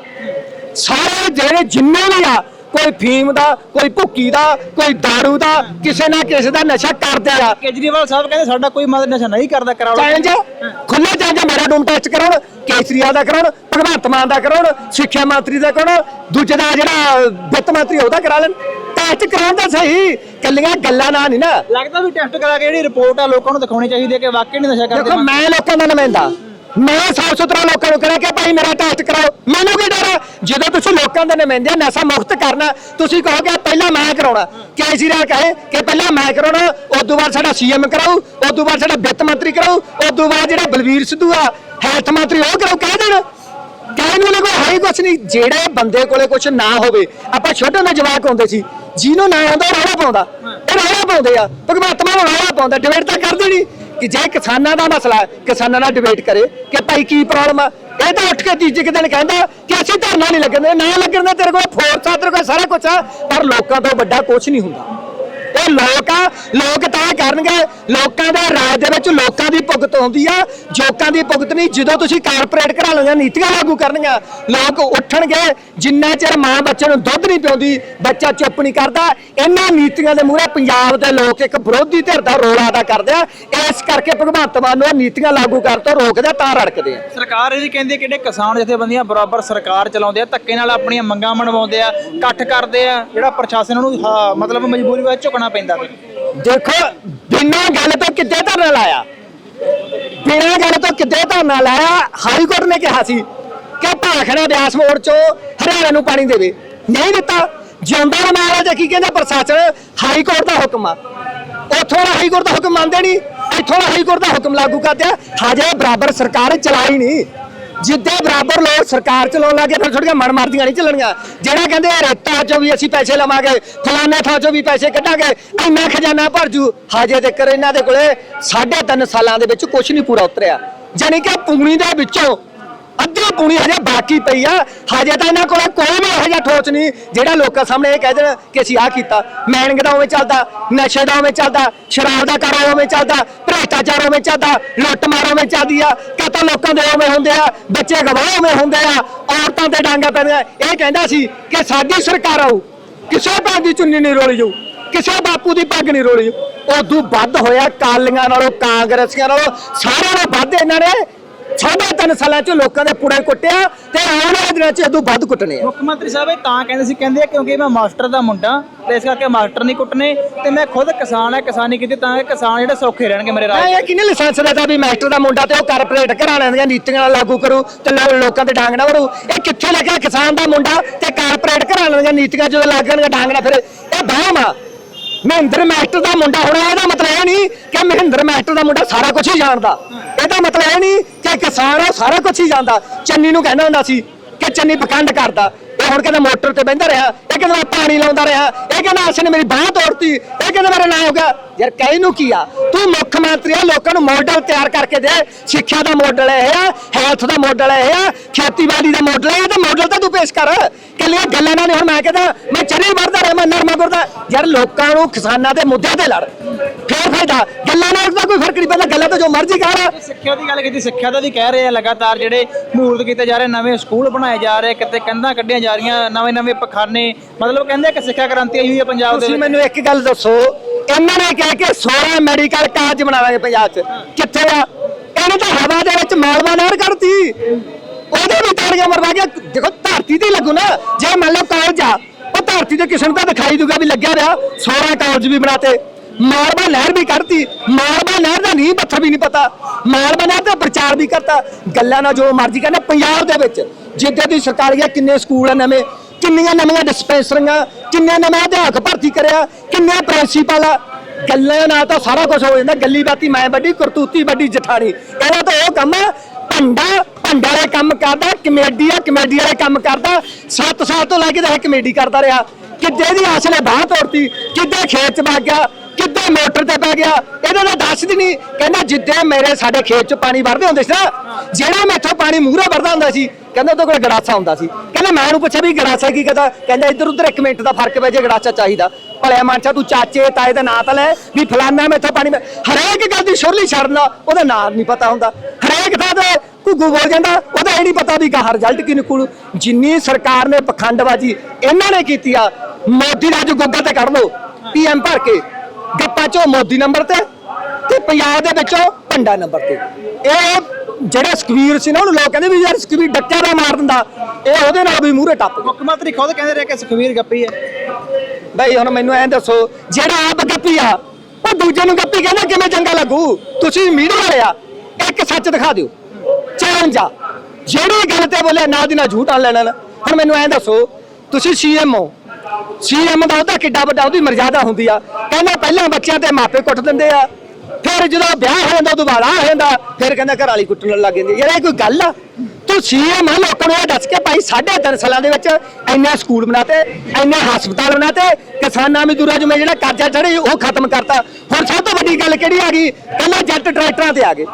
ਸਾਰੇ ਜਿਹੜੇ ਜਿੰਨੇ ਵੀ ਆ ਕੋਈ ਫੀਮ ਦਾ ਕੋਈ ਭੁੱਕੀ ਦਾ ਕੋਈ दारू ਦਾ ਕਿਸੇ ਨਾ ਕਿਸੇ ਦਾ ਨਸ਼ਾ ਕਰਦੇ ਆ। ਕੇਜਰੀਵਾਲ ਸਾਹਿਬ ਕਹਿੰਦੇ ਸਾਡਾ ਕੋਈ ਮਦਦ ਨਸ਼ਾ ਨਹੀਂ ਕਰਦਾ ਕਰਾਓ। ਚੈਲੰਜ ਖੁੱਲੇ ਚੈਲੰਜ ਮੇਰਾ ਡੋਮ ਟੈਸਟ ਕਰਾਉਣ ਕੇਸਰੀਆ ਦਾ ਕਰਾਉਣ ਭਗਵੰਤ ਮਾਨ ਦਾ ਕਰਾਉਣ ਸਿੱਖਿਆ ਮੰਤਰੀ ਦਾ ਕਰਾਉਣ ਦੂਜੇ ਦਾ ਜਿਹੜਾ ਵਿੱਤ ਮੰਤਰੀ ਉਹਦਾ ਕਰਾ ਲੈਣ। ਟੈਸਟ ਕਰਾਉਣ ਤਾਂ ਸਹੀ। ਕੱਲੀਆਂ ਗੱਲਾਂ ਨਾਲ ਨਹੀਂ ਨਾ। ਲੱਗਦਾ ਵੀ ਟੈਸਟ ਕਰਾ ਕੇ ਜਿਹੜੀ ਰਿਪੋਰਟ ਆ ਲੋਕਾਂ ਨੂੰ ਦਿਖਾਉਣੀ ਚਾਹੀਦੀ ਹੈ ਕਿ ਵਾਕਈ ਨਹੀਂ ਨਸ਼ਾ ਕਰਦੇ ਦੇਖੋ ਮੈਂ ਲੋਕਾਂ ਦਾ ਨੁਮਾਇੰਦਾ ਮੈਂ ਸਾਫ਼ ਸੁਥਰਾ ਲੋਕਾਂ ਨੂੰ ਕਹਿਣਾ ਕਿ ਭਾਈ ਮੇਰਾ ਟੈਸਟ ਕਰਾਓ। ਮੈਨੂੰ ਕੀ ਡਰ ਹੈ? ਜਦੋਂ ਤੁਸੀਂ ਲੋਕਾਂ ਦੇ ਨੁਮਾਇੰਦੇ ਨਸ਼ਾ ਮੁਕਤ ਕਰਨਾ ਤੁਸੀਂ ਕਹੋਗੇ ਪਹਿਲਾਂ ਮੈਂ ਕਰਾਉਣਾ। ਕੇਜਰੀਵਾਲ ਕਹੇ ਕਿ ਪਹਿਲਾਂ ਮੈਂ ਕਰਾਉਣਾ ਤੋਂ ਬਾਅਦ ਸਾਡਾ ਸੀਐਮ ਕਰਾਊ ਉਸ ਤੋਂ ਬਾਅਦ ਸਾਡਾ ਵਿੱਤ ਮੰਤਰੀ ਕਰਾਊ ਉਸ ਤੋਂ ਬਾਅਦ ਜਿਹੜਾ ਬਲਵੀਰ ਸਿੱਧੂ ਆ ਹੈਲਥ ਮੰਤਰੀ ਉਹ ਕਰਾਊ ਕਹਿ ਦੇਣ। ਕਹਿਣ ਨੂੰ ਕੋਈ ਹੈ ਕੁਛ ਨਹੀਂ। ਜਿਹੜੇ ਬੰਦੇ ਕੋਲੇ ਕੁਛ ਨਾ ਹੋਵੇ ਆਪਾਂ ਛੋਟੇ ਹੁੰਦੇ ਜਵਾਕ ਹੁੰਦੇ ਸੀ। ਜਿਹਨੂੰ ਨਾ ਆਉਂਦਾ ਉਹ ਰੌਲਾ ਪਾਉਂਦਾ। ਇਹ ਰੌਲਾ ਪਾਉਂਦੇ ਆ। ਭਗਵੰਤ ਮਾਨ ਰੌਲਾ ਪਾਉਂਦਾ ਡਿਬੇਟ ਤਾਂ ਕਰਦੇ ਨਹੀਂ ਕਿ ਜੇ ਕਿਸਾਨਾਂ ਦਾ ਮਸਲਾ ਹੈ, ਕਿਸਾਨਾਂ ਨਾਲ ਡਿਬੇਟ ਕਰੇ ਕਿ ਭਾਈ ਕੀ ਪ੍ਰੋਬਲਮ ਆ? ਇਹ ਤਾਂ ਉੱਠ ਕੇ ਤੀਜੇ ਕੁ ਦਿਨ ਕਹਿੰਦਾ ਕਿ ਅਸੀਂ ਧਰਨਾ ਨਹੀਂ ਲੱਗਣ। ਦੇ ਨਾ ਲੱਗਣ ਦੇ ਤੇਰੇ ਕੋਲ, ਫੋਰਸ ਆ ਤੇਰੇ ਕੋਲ ਸਾਰਾ ਕੁਝ ਆ, ਪਰ ਲੋਕਾਂ ਤੋਂ ਵੱਡਾ ਕੁਝ ਨਹੀਂ ਹੁੰਦਾ। ਇਹ ਲੋਕ ਆ ਲੋਕ ਤਾਂ ਕਰਨਗੇ। ਲੋਕਾਂ ਦੇ ਰਾਜ ਦੇ ਵਿੱਚ ਲੋਕਾਂ ਦੀ ਭੁਗਤ ਹੁੰਦੀ ਆ। ਜੋਕਾਂ ਦੀ ਭੁਗਤ ਨਹੀਂ ਜਦੋਂ ਤੁਸੀਂ ਕਾਰਪੋਰੇਟ ਘਰਾਂ ਲਈਆਂ ਨੀਤੀਆਂ ਲਾਗੂ ਕਰਨੀਆਂ ਲੋਕ ਉੱਠਣਗੇ। ਜਿੰਨਾ ਚਿਰ ਮਾਂ ਬੱਚੇ ਨੂੰ ਦੁੱਧ ਨਹੀਂ ਪਿਉਂਦੀ ਬੱਚਾ ਚੁੱਪ ਨਹੀਂ ਕਰਦਾ। ਇਹਨਾਂ ਨੀਤੀਆਂ ਦੇ ਮੂਹਰੇ ਪੰਜਾਬ ਦੇ ਲੋਕ ਇੱਕ ਵਿਰੋਧੀ ਧਿਰ ਦਾ ਰੋਲ ਅਦਾ ਕਰਦੇ ਆ। ਇਸ ਕਰਕੇ ਭਗਵੰਤ ਮਾਨ ਨੂੰ ਇਹ ਨੀਤੀਆਂ ਲਾਗੂ ਕਰਨ ਤੋਂ ਰੋਕਦੇ ਆ ਤਾਂ ਰੜਕਦੇ ਆ। ਸਰਕਾਰ ਇਹਦੀ ਕਹਿੰਦੀ ਕਿਹੜੇ ਕਿਸਾਨ ਜਥੇਬੰਦੀਆਂ ਬਰਾਬਰ ਸਰਕਾਰ ਚਲਾਉਂਦੇ ਆ ਧੱਕੇ ਨਾਲ ਆਪਣੀਆਂ ਮੰਗਾਂ ਮਨਵਾਉਂਦੇ ਆ ਇਕੱਠ ਕਰਦੇ ਆ। ਜਿਹੜਾ ਪ੍ਰਸ਼ਾਸਨ ਨੂੰ ਹਾਂ, ਮਤਲਬ ਮਜਬੂਰੀ ਵਿੱਚ ਝੁਕਣਾ ਪੈਂਦਾ ਵਾ। ਦੇਖੋ, ਬਿਨਾਂ ਗੱਲ ਤੋਂ ਕਿੱਦੇ ਧਰਨਾ ਲਾਇਆ? ਬਿਨਾਂ ਗੱਲ ਤੋਂ ਕਿੱਦੇ ਧਰਨਾ ਲਾਇਆ? ਹਾਈ ਕੋਰਟ ਨੇ ਕਿਹਾ ਸੀ ਕਿ ਭਾਖੜਾ ਬਿਆਸ ਮੋੜ ਚੋਂ ਹਰਿਆਣਾ ਨੂੰ ਪਾਣੀ ਦੇਵੇ। ਨਹੀਂ ਦਿੱਤਾ। ਜਿਉਂਦਾ ਮਹਾਰਾਜਾ ਕੀ ਕਹਿੰਦਾ? ਪ੍ਰਸ਼ਾਸਨ ਹਾਈ ਕੋਰਟ ਦਾ ਹੁਕਮ ਆ। ਉੱਥੋਂ ਦਾ ਹਾਈ ਕੋਰਟ ਦਾ ਹੁਕਮ ਮੰਨਦੇ ਨਹੀਂ। ਇੱਥੋਂ ਦਾ ਹਾਈ ਕੋਰਟ ਦਾ ਹੁਕਮ ਲਾਗੂ ਕਰਦੇ ਆ। ਹਜੇ ਬਰਾਬਰ ਸਰਕਾਰ ਚਲਾਈ ਨਹੀਂ। ਜਿੱਦੇ ਬਰਾਬਰ ਲੋਕ ਸਰਕਾਰ ਚਲਾਉਣ ਲੱਗੇ ਫਿਰ ਥੋੜੀਆਂ ਮਨਮਰਦੀਆਂ ਨਹੀਂ ਚੱਲਣੀਆਂ। ਜਿਹੜਾ ਕਹਿੰਦੇ ਰੇਤਾ ਚੋਂ ਵੀ ਅਸੀਂ ਪੈਸੇ ਲਵਾਂਗੇ ਫਲਾਣੇ ਥਾਂ ਚੋਂ ਵੀ ਪੈਸੇ ਕੱਢਾਂਗੇ, ਇੰਨਾ ਖਜ਼ਾਨਾ ਭਰ ਜੂ। ਹਜੇ ਤੱਕ ਇਹਨਾਂ ਦੇ ਕੋਲੇ 3.5 ਸਾਲਾਂ ਦੇ ਵਿੱਚ ਕੁਝ ਨਹੀਂ ਪੂਰਾ ਉਤਰਿਆ। ਜਾਣੀ ਕਿ ਪੂਣੀ ਦੇ ਵਿੱਚੋਂ ਅੱਧੀ ਪੂਣੀ ਹਜੇ ਬਾਕੀ ਪਈ ਆ। ਹਜੇ ਤਾਂ ਇਹਨਾਂ ਕੋਲ ਕੋਈ ਵੀ ਇਹੋ ਜਿਹਾ ਠੋਸ ਨਹੀਂ, ਜਿਹੜਾ ਲੋਕਾਂ ਸਾਹਮਣੇ ਇਹ ਕਹਿ ਦੇਣ ਕਿ ਅਸੀਂ ਆਹ ਕੀਤਾ। ਮੈਨਿੰਗ ਦਾ ਉਵੇਂ ਚੱਲਦਾ, ਨਸ਼ੇ ਦਾ ਉਵੇਂ ਚੱਲਦਾ, ਸ਼ਰਾਬ ਦਾ ਕਾਰੋਬਾਰ ਉਵੇਂ ਚੱਲਦਾ ਭ੍ਰਿਸ਼ਟਾਚਾਰ ਉਵੇਂ ਚੱਲਦਾ ਲੁੱਟ ਮਾਰ ਉਵੇਂ ਚੱਲਦੀ ਆ, ਕਤਲ ਲੋਕਾਂ ਦੇ ਉਵੇਂ ਹੁੰਦੇ ਆ, ਬੱਚੇ ਗਵਾਹ ਉਵੇਂ ਹੁੰਦੇ ਆ, ਔਰਤਾਂ ਤੇ ਡਾਂਗਾ ਪੈਂਦੀਆਂ। ਇਹ ਕਹਿੰਦਾ ਸੀ ਕਿ ਸਾਡੀ ਸਰਕਾਰ ਆਊ, ਕਿਸੇ ਭੈਣ ਦੀ ਚੁੰਨੀ ਨਹੀਂ ਰੋਲੀ ਜਾਊ, ਕਿਸੇ ਬਾਪੂ ਦੀ ਪੱਗ ਨਹੀਂ ਰੋਲੀ ਉਦੋਂ ਵੱਧ ਹੋਇਆ ਕਾਲੀਆਂ ਨਾਲੋਂ, ਕਾਂਗਰਸੀਆਂ ਨਾਲੋਂ, ਸਾਰਿਆਂ ਨਾਲੋਂ ਵੱਧ ਇਹਨਾਂ ਨੇ ਸਾਢੇ ਤਿੰਨ ਸਾਲਾਂ ਚ ਲੋਕਾਂ ਦੇ ਪੁੜੇ ਕੁੱਟਿਆ ਤੇ ਆਉਣ ਵਾਲੇ ਦਿਨਾਂ ਚ ਇਦੋਂ ਵੱਧ ਕੁੱਟਣੇ ਆ। ਮੁੱਖ ਮੰਤਰੀ ਸਾਹਿਬ ਇਹ ਤਾਂ ਕਹਿੰਦੇ ਸੀ ਕਹਿੰਦੇ ਆ ਕਿਉਂਕਿ ਮੈਂ ਮਾਸਟਰ ਦਾ ਮੁੰਡਾ ਤੇ ਇਸ ਕਰਕੇ ਮਾਸਟਰ ਨਹੀਂ ਕੁੱਟਨੇ ਤੇ ਮੈਂ ਖੁਦ ਕਿਸਾਨ ਆ ਕਿਸਾਨੀ ਕੀਤੀ ਤਾਂ ਕਿ ਕਿਸਾਨ ਜਿਹੜੇ ਸੌਖੇ ਰਹਿਣਗੇ ਮੇਰੇ ਰਾਜ ਇਹ ਕਿਹਨੇ ਲਾਇਸੈਂਸ ਦਿੱਤਾ ਵੀ ਮਾਸਟਰ ਦਾ ਮੁੰਡਾ ਤੇ ਉਹ ਕਾਰਪੋਰੇਟ ਘਰਾਂ ਦੀਆਂ ਨੀਤੀਆਂ ਲਾਗੂ ਕਰੂ ਤੇ ਲੋਕਾਂ ਤੇ ਡਾਂਗ ਨਾ ਵੜੂ ਇਹ ਕਿੱਥੇ ਲੱਗਿਆ ਕਿਸਾਨ ਦਾ ਮੁੰਡਾ ਤੇ ਕਾਰਪੋਰੇਟ ਘਰਾਂ ਦੀਆਂ ਨੀਤੀਆਂ ਜਦੋਂ ਲੱਗਣਗੇ ਡਾਂਗ ਨਾ ਫਿਰ। ਇਹ ਬਾਹਮ ਆ। ਮਹਿੰਦਰ ਮਾਸਟਰ ਦਾ ਮੁੰਡਾ ਹੋਣਾ ਇਹਦਾ ਮਤਲਬ ਇਹ ਨਹੀਂ ਕਿ ਮਹਿੰਦਰ ਮਾਸਟਰ ਦਾ ਮੁੰਡਾ ਸਾਰਾ ਕੁਝ ਹੀ ਜਾਣਦਾ। ਇਹ ਨਹੀਂ ਕਿ ਕਿਸਾਨ ਆ ਸਾਰਾ ਕੁਝ ਹੀ ਜਾਂਦਾ ਚੰਨੀ ਨੂੰ ਕਹਿੰਦਾ ਹੁੰਦਾ ਸੀ ਕਿ ਚੰਨੀ ਪਖੰਡ ਕਰਦਾ। ਇਹ ਹੁਣ ਕਹਿੰਦਾ ਮੋਟਰ ਤੇ ਬਹਿੰਦਾ ਰਿਹਾ, ਇਹ ਕਹਿੰਦਾ ਮੈਂ ਪਾਣੀ ਲਾਉਂਦਾ ਰਿਹਾ, ਇਹ ਕਹਿੰਦਾ ਅਸ ਮੇਰੀ ਬਾਹ ਤੋੜਤੀ, ਇਹ ਕਹਿੰਦਾ ਮੇਰਾ ਨਾਂ ਹੋ ਗਿਆ। ਯਾਰ ਕਹੀ ਨੂੰ ਕੀ ਆ? ਤੂੰ ਮੁੱਖ ਮੰਤਰੀ ਆ ਲੋਕਾਂ ਨੂੰ ਮਾਡਲ ਤਿਆਰ ਕਰਕੇ ਦੇ। ਸਿੱਖਿਆ ਦਾ ਮਾਡਲ ਇਹ ਆ ਹੈਲਥ ਦਾ ਮਾਡਲ ਇਹ ਆ ਖੇਤੀਬਾੜੀ ਦਾ ਮਾਡਲ ਇਹ ਆ ਤੇ ਮਾਡਲ ਤਾਂ ਤੂੰ ਪੇਸ਼ ਕਰ। ਕੱਲੀਆਂ ਗੱਲਾਂ ਨਾਲ ਹੁਣ ਮੈਂ ਕਹਿੰਦਾ ਮੈਂ ਚਰੀ ਵਰਦਾ ਰਿਹਾ ਮੈਂ ਨਰਮਾ ਵਰਦਾ ਯਾਰ ਲੋਕਾਂ ਨੂੰ ਕਿਸਾਨਾਂ ਦੇ ਮੁੱਦਿਆਂ ਤੇ ਲੜ। ਫੇਰ ਫਾਇਦਾ। ਗੱਲਾਂ ਨਾਲ ਤਾਂ ਕੋਈ ਫ਼ਰਕ ਨਹੀਂ ਪੈਂਦਾ ਗੱਲਾਂ ਤਾਂ ਜੋ ਮਰਜ਼ੀ ਕਰ। ਸਿੱਖਿਆ ਦੀ ਗੱਲ ਕੀਤੀ ਸਿੱਖਿਆ ਦਾ ਵੀ ਕਹਿ ਰਹੇ ਆ ਲਗਾਤਾਰ ਜਿਹੜੇ ਮੂਰਤ ਕੀਤੇ ਜਾ ਰਹੇ ਨਵੇਂ ਸਕੂਲ ਬਣਾਏ ਜਾ ਰਹੇ ਕਿਤੇ ਕੰਧਾਂ ਕੱਢੀਆਂ ਜਾ ਰਹੀਆਂ ਨਵੇਂ ਨਵੇਂ ਪਖਾਨੇ। ਮਤਲਬ ਕਹਿੰਦੇ ਕਿ ਸਿੱਖਿਆ ਕ੍ਰਾਂਤੀ ਆਈ ਹੋਈ ਹੈ ਪੰਜਾਬ ਦੇ ਤੁਸੀਂ ਮੈਨੂੰ ਇੱਕ ਗੱਲ ਦੱਸੋ ਇਹਨਾਂ ਨੇ ਕਹਿ ਕੇ 16 ਮੈਡੀਕਲ ਕਾਲਜ ਬਣਾਵਾਂਗੇ ਪੰਜਾਬ 'ਚ। ਕਿੱਥੇ ਆ? ਇਹਨੇ ਤਾਂ ਹਵਾ ਦੇ ਵਿੱਚ ਮਾਲਵਾ ਨਹਿਰ ਕੱਢਤੀ। ਉਹਦੇ ਵੀ ਤਾੜੀਆਂ ਮਰਵਾ ਗਿਆ ਦੇਖੋ, ਧਰਤੀ ਤੇ ਲੱਗੂ ਨਾ। ਜੇ ਮੰਨ ਲਓ ਕਾਲਜ ਆ, ਉਹ ਧਰਤੀ ਤੇ ਕਿਸੇ ਨੂੰ ਤਾਂ ਦਿਖਾਈ ਦੂਗਾ ਵੀ ਲੱਗਿਆ ਰਿਹਾ। 16 ਕਾਲਜ ਵੀ ਬਣਾਤੇ। ਮਾਲਵਾ ਨਹਿਰ ਵੀ ਕੱਢਤੀ। ਮਾਲਵਾ ਨਹਿਰ ਦਾ ਨਹੀਂ ਪੱਥਰ ਵੀ ਨਹੀਂ ਪਤਾ। ਮਾਲਵਾ ਨਹਿਰ ਦਾ ਪ੍ਰਚਾਰ ਵੀ ਕਰਤਾ। ਗੱਲਾਂ ਨਾਲ ਜੋ ਮਰਜ਼ੀ ਕਹਿੰਦਾ ਪੰਜਾਬ ਦੇ ਵਿੱਚ ਜਿੱਦਾਂ ਦੀ ਸਰਕਾਰੀ ਆ, ਕਿੰਨੇ ਸਕੂਲ ਆ ਨਵੇਂ, ਕਿੰਨੀਆਂ ਨਵੀਆਂ ਡਿਸਪੈਂਸਰੀਆਂ ਕਿੰਨੇ ਨਵੇਂ ਅਧਿਆਪਕ ਭਰਤੀ ਕਰਿਆ ਕਿੰਨੇ ਪ੍ਰਿੰਸੀਪਲ ਆ। ਗੱਲਾਂ ਨਾਲ ਤਾਂ ਸਾਰਾ ਕੁਝ ਹੋ ਜਾਂਦਾ, ਗੱਲੀ ਬਾਤੀ ਮੈਂ ਵੱਡੀ, ਕਰਤੂਤੀ ਵੱਡੀ, ਜਠਾਣੀ। ਕਹਿੰਦਾ ਤਾਂ ਉਹ ਕੰਮ ਭੰਡਾ ਭੰਡਾ ਵਾਲੇ ਕੰਮ ਕਰਦਾ, ਕਮੇਡੀ ਆ, ਕਮੇਡੀ ਵਾਲੇ ਕੰਮ ਕਰਦਾ। 7 ਸਾਲ ਤੋਂ ਲੈ ਕੇ ਤਾਂ ਇਹ ਕਮੇਡੀ ਕਰਦਾ ਰਿਹਾ। ਕਿੱਦੇ ਦੀ ਆਸ ਨੇ ਬਾਹ ਤੋੜਤੀ ਕਿੱਦੇ ਖੇਤ ਚ ਵਗ ਗਿਆ ਕਿੱਦੇ ਮੋਟਰ ਤੇ ਪੈ ਗਿਆ। ਇਹਦਾ ਤਾਂ ਦੱਸਦੀ ਨਹੀਂ ਕਹਿੰਦਾ ਜਿੱਦੇ ਮੇਰੇ ਸਾਡੇ ਖੇਤ ਚ ਪਾਣੀ ਵਰਦੇ ਹੁੰਦੇ ਸੀ ਨਾ, ਜਿਹੜਾ ਮੈਥੋਂ ਪਾਣੀ ਮੂਹਰੇ ਵਰਦਾ ਹੁੰਦਾ ਸੀ, ਕਹਿੰਦਾ ਉਹਦੇ ਕੋਲ ਗੜਾਸਾ ਹੁੰਦਾ ਸੀ। ਕਹਿੰਦਾ ਮੈਂ ਉਹਨੂੰ ਪੁੱਛਿਆ ਵੀ ਗੜਾਸਾ ਕੀ ਕਹਦਾ, ਕਹਿੰਦਾ ਇੱਧਰ ਉੱਧਰ ਇੱਕ ਮਿੰਟ ਦਾ ਫ਼ਰਕ ਪੈ ਜੇ, ਗੜਾਸਾ ਚਾਹੀਦਾ। ਭਲਿਆ ਮਾਨਸਾ ਤੂੰ ਚਾਚੇ, ਤਾਏ ਦਾ ਨਾਂ ਤਾਂ ਲੈ। ਵੀ ਫਲਾਨਾ ਮੈਥੋਂ ਪਾਣੀ ਮੈਂ- ਹਰੇਕ ਗੱਲ ਦੀ ਸੁਰਲੀ ਛੱਡਣਾ ਉਹਦਾ ਨਾਂ ਨਹੀਂ ਪਤਾ ਹੁੰਦਾ। ਹਰੇਕ ਥਾਂ ਤੇ ਘੁੱਗੂ ਬੋਲ ਜਾਂਦਾ, ਉਹਦਾ ਇਹ ਨਹੀਂ ਪਤਾ ਵੀ ਕਾ ਰਿਜ਼ਲਟ ਕੀ ਨਿਕਲੂ ਜਿੰਨੀ ਸਰਕਾਰ ਨੇ ਪਖੰਡਬਾਜੀ ਇਹਨਾਂ ਨੇ ਕੀਤੀ ਆ, ਮੋਦੀ ਦਾ ਅੱਜ ਗੂਗਲ ਤੇ ਕੱਢ ਲਓ। ਪੀਐਮ ਭਰ ਕੇ, ਗੱਪਾਂ ਚੋਂ ਮੋਦੀ ਨੰਬਰ ਤੇ ਤੇ ਪੰਜਾਬ ਦੇ ਵਿੱਚੋਂ ਭੰਡਾ ਨੰਬਰ ਤੇ। ਇਹ ਜਿਹੜਾ ਸਕਵੀਰ ਸੀ ਨਾ ਉਹਨੂੰ ਲੋਕ ਕਹਿੰਦੇ ਵੀ ਯਾਰ ਸਕਵੀਰ ਡੱਕਿਆ ਦਾ ਮਾਰ ਦਿੰਦਾ। ਇਹ ਉਹਦੇ ਨਾਲ ਵੀ ਮੂਹਰੇ ਟੱਪ ਗਿਆ। ਮੁੱਖ ਮੰਤਰੀ ਖੁਦ ਕਹਿੰਦੇ ਰਹੇ ਕਿ ਸੁਖਵੀਰ ਗੱਪੀ ਹੈ। ਬਈ ਹੁਣ ਮੈਨੂੰ ਐਂ ਦੱਸੋ ਜਿਹੜਾ ਆਪ ਗੱਪੀ ਆ ਉਹ ਦੂਜੇ ਨੂੰ ਗੱਪੀ ਕਹਿੰਦਾ ਕਿਵੇਂ ਚੰਗਾ ਲੱਗੂ? ਤੁਸੀਂ ਮੀਡੀਆ ਵਾਲੇ ਆ ਇੱਕ ਸੱਚ ਦਿਖਾ ਦਿਓ। ਚਾਹੇ ਆ ਜਿਹੜੀ ਗੱਲ ਤੇ ਬੋਲੇ ਨਾ ਦੀ ਨਾ ਝੂਠ ਆ ਲੈਣਾ ਹੁਣ ਮੈਨੂੰ ਐਂ ਦੱਸੋ ਤੁਸੀਂ ਸੀਐਮ ਹੋ। ਸੀਐਮ ਦਾ ਉਹਦਾ ਕਿੱਡਾ ਵੱਡਾ ਉਹਦੀ ਮਰਜ਼ਾਦਾ ਹੁੰਦੀ ਆ। ਕਹਿੰਦਾ ਪਹਿਲਾਂ ਬੱਚਿਆਂ ਤੇ ਮਾਪੇ ਕੁੱਟ ਦਿੰਦੇ ਆ। ਫਿਰ ਜਦੋਂ ਵਿਆਹ ਹੋ ਜਾਂਦਾ ਉਦੋਂ ਬਾਅਦ ਆ ਜਾਂਦਾ, ਫਿਰ ਕਹਿੰਦਾ ਘਰ ਵਾਲੀ ਕੁੱਟਣ ਲੱਗ ਜਾਂਦੀ ਯਾਰ, ਇਹ ਕੋਈ ਗੱਲ ਆ? ਤੂੰ ਸੀਐਮ ਆ, ਲੋਕਾਂ ਨੂੰ ਇਹ ਦੱਸ ਕੇ ਭਾਈ, ਸਾਢੇ ਤਿੰਨ ਸਾਲਾਂ ਦੇ ਵਿੱਚ ਇੰਨਾ ਸਕੂਲ ਬਣਾਤੇ, ਇੰਨੇ ਹਸਪਤਾਲ ਬਣਾਤੇ, ਕਿਸਾਨਾਂ ਮਜ਼ਦੂਰਾਂ ਨੂੰ ਜਿਹੜਾ ਕਰਜ਼ਾ ਚੜੇ ਉਹ ਖਤਮ ਕਰਤਾ। ਹੁਣ ਸਭ ਤੋਂ ਵੱਡੀ ਗੱਲ ਕਿਹੜੀ ਆ ਗਈ? ਪਹਿਲਾਂ ਜੱਟ ਟਰੈਕਟਰਾਂ ਤੇ ਆ ਗਏ।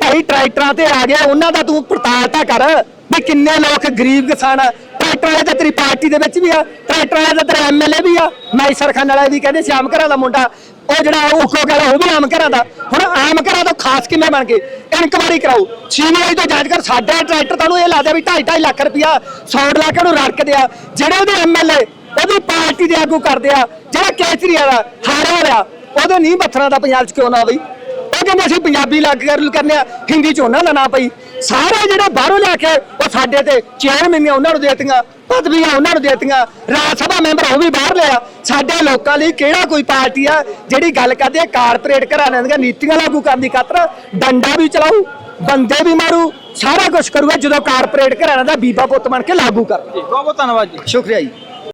ਭਾਈ, ਟਰੈਕਟਰਾਂ ਤੇ ਆ ਗਿਆ, ਉਹਨਾਂ ਦਾ ਤੂੰ ਪੜਤਾਲ ਤਾਂ ਕਰ ਵੀ ਕਿੰਨੇ ਲੋਕ ਗਰੀਬ ਕਿਸਾਨ ਆ। ਟਰੈਕਟਰਾਂ ਵਾਲੇ ਤੇਰੀ ਪਾਰਟੀ ਦੇ ਵਿੱਚ ਵੀ ਆ, ਟਰੈਕਟਰਾਂ ਵਾਲੇ ਤਾਂ ਤੇਰਾ ਐਮਐਲਏ ਵੀ ਆ। ਮੈਸਰ ਖਾਨ ਵਾਲਾ ਵੀ ਕਹਿੰਦੇ, ਸ਼ਾਮ ਘਰਾਂ ਦਾ ਮੁੰਡਾ। ਉਹ ਜਿਹੜਾ ਉਹ ਕੋ ਉਹ ਵੀ ਆਮ ਘਰਾਂ ਦਾ। ਹੁਣ ਆਮ ਘਰਾਂ ਤੋਂ ਖਾਸ ਕਿਵੇਂ ਬਣ ਗਏ? ਇਨਕੁਆਰੀ ਕਰਾਓ। ਸੀਬੀਆਈ ਤੋਂ ਜਾਂਚ ਕਰ ਸਾਡੇ ਟਰੈਕਟਰ ਤੁਹਾਨੂੰ ਇਹ ਲਾ ਵੀ 2.5 ਲੱਖ ਰੁਪਇਆ 100 ਲੱਖ ਨੂੰ ਰੜਕਦੇ ਆ ਜਿਹੜੇ ਉਹਦੇ ਐਮਐਲਏ ਉਹਦੀ ਪਾਰਟੀ ਦੇ ਆਗੂ ਕਰਦੇ ਆ, ਜਿਹੜਾ ਕੇਜਰੀਵਾਲ ਆ, ਹਾਰਿਆ ਹੋਇਆ, ਉਹਦੇ ਨਹੀਂ ਬੱਥਰਾਂ ਦਾ ਪੰਜਾਬ 'ਚ ਕਿਉਂ ਨਾ ਬਈ? ਉਹ ਕਹਿੰਦੇ ਅਸੀਂ ਪੰਜਾਬੀ ਲੱਗ ਕਰ ਕਰਨੇ ਆ, ਹਿੰਦੀ ਚ ਉਹਨਾਂ ਦਾ ਨਾਂ ਪਈ ਸਾਰੇ ਜਿਹੜਾ ਬਾਹਰੋਂ ਲਿਆ ਕੇ ਉਹ ਸਾਡੇ ਤੇ ਚੇਅਰਮੈਨੀਆਂ ਉਹਨਾਂ ਨੂੰ ਦੇਤੀਆਂ। ਪਦਵੀਆਂ ਉਹਨਾਂ ਨੂੰ ਦੇਤੀਆਂ। ਰਾਜ ਸਭਾ ਮੈਂਬਰ ਉਹ ਵੀ ਬਾਹਰ ਲਿਆ। ਸਾਡੇ ਲੋਕਾਂ ਲਈ ਕਿਹੜਾ ਕੋਈ ਪਾਰਟੀ ਆ ਜਿਹੜੀ ਗੱਲ ਕਰਦੀ ਹੈ ਕਾਰਪੋਰੇਟ ਘਰਾਣਿਆਂ ਦੀਆਂ ਨੀਤੀਆਂ ਲਾਗੂ ਕਰਨ ਦੀ ਖਾਤਰ ਡੰਡਾ ਵੀ ਚਲਾਊ ਬੰਦੇ ਵੀ ਮਾਰੂ ਸਾਰਾ ਕੁਝ ਕਰੂਗਾ ਜਦੋਂ ਕਾਰਪੋਰੇਟ ਘਰਾਣਿਆਂ ਦਾ ਬੀਬਾ ਪੁੱਤ ਬਣ ਕੇ ਲਾਗੂ ਕਰ। ਬਹੁਤ ਬਹੁਤ ਧੰਨਵਾਦ ਜੀ। ਸ਼ੁਕਰੀਆ ਜੀ।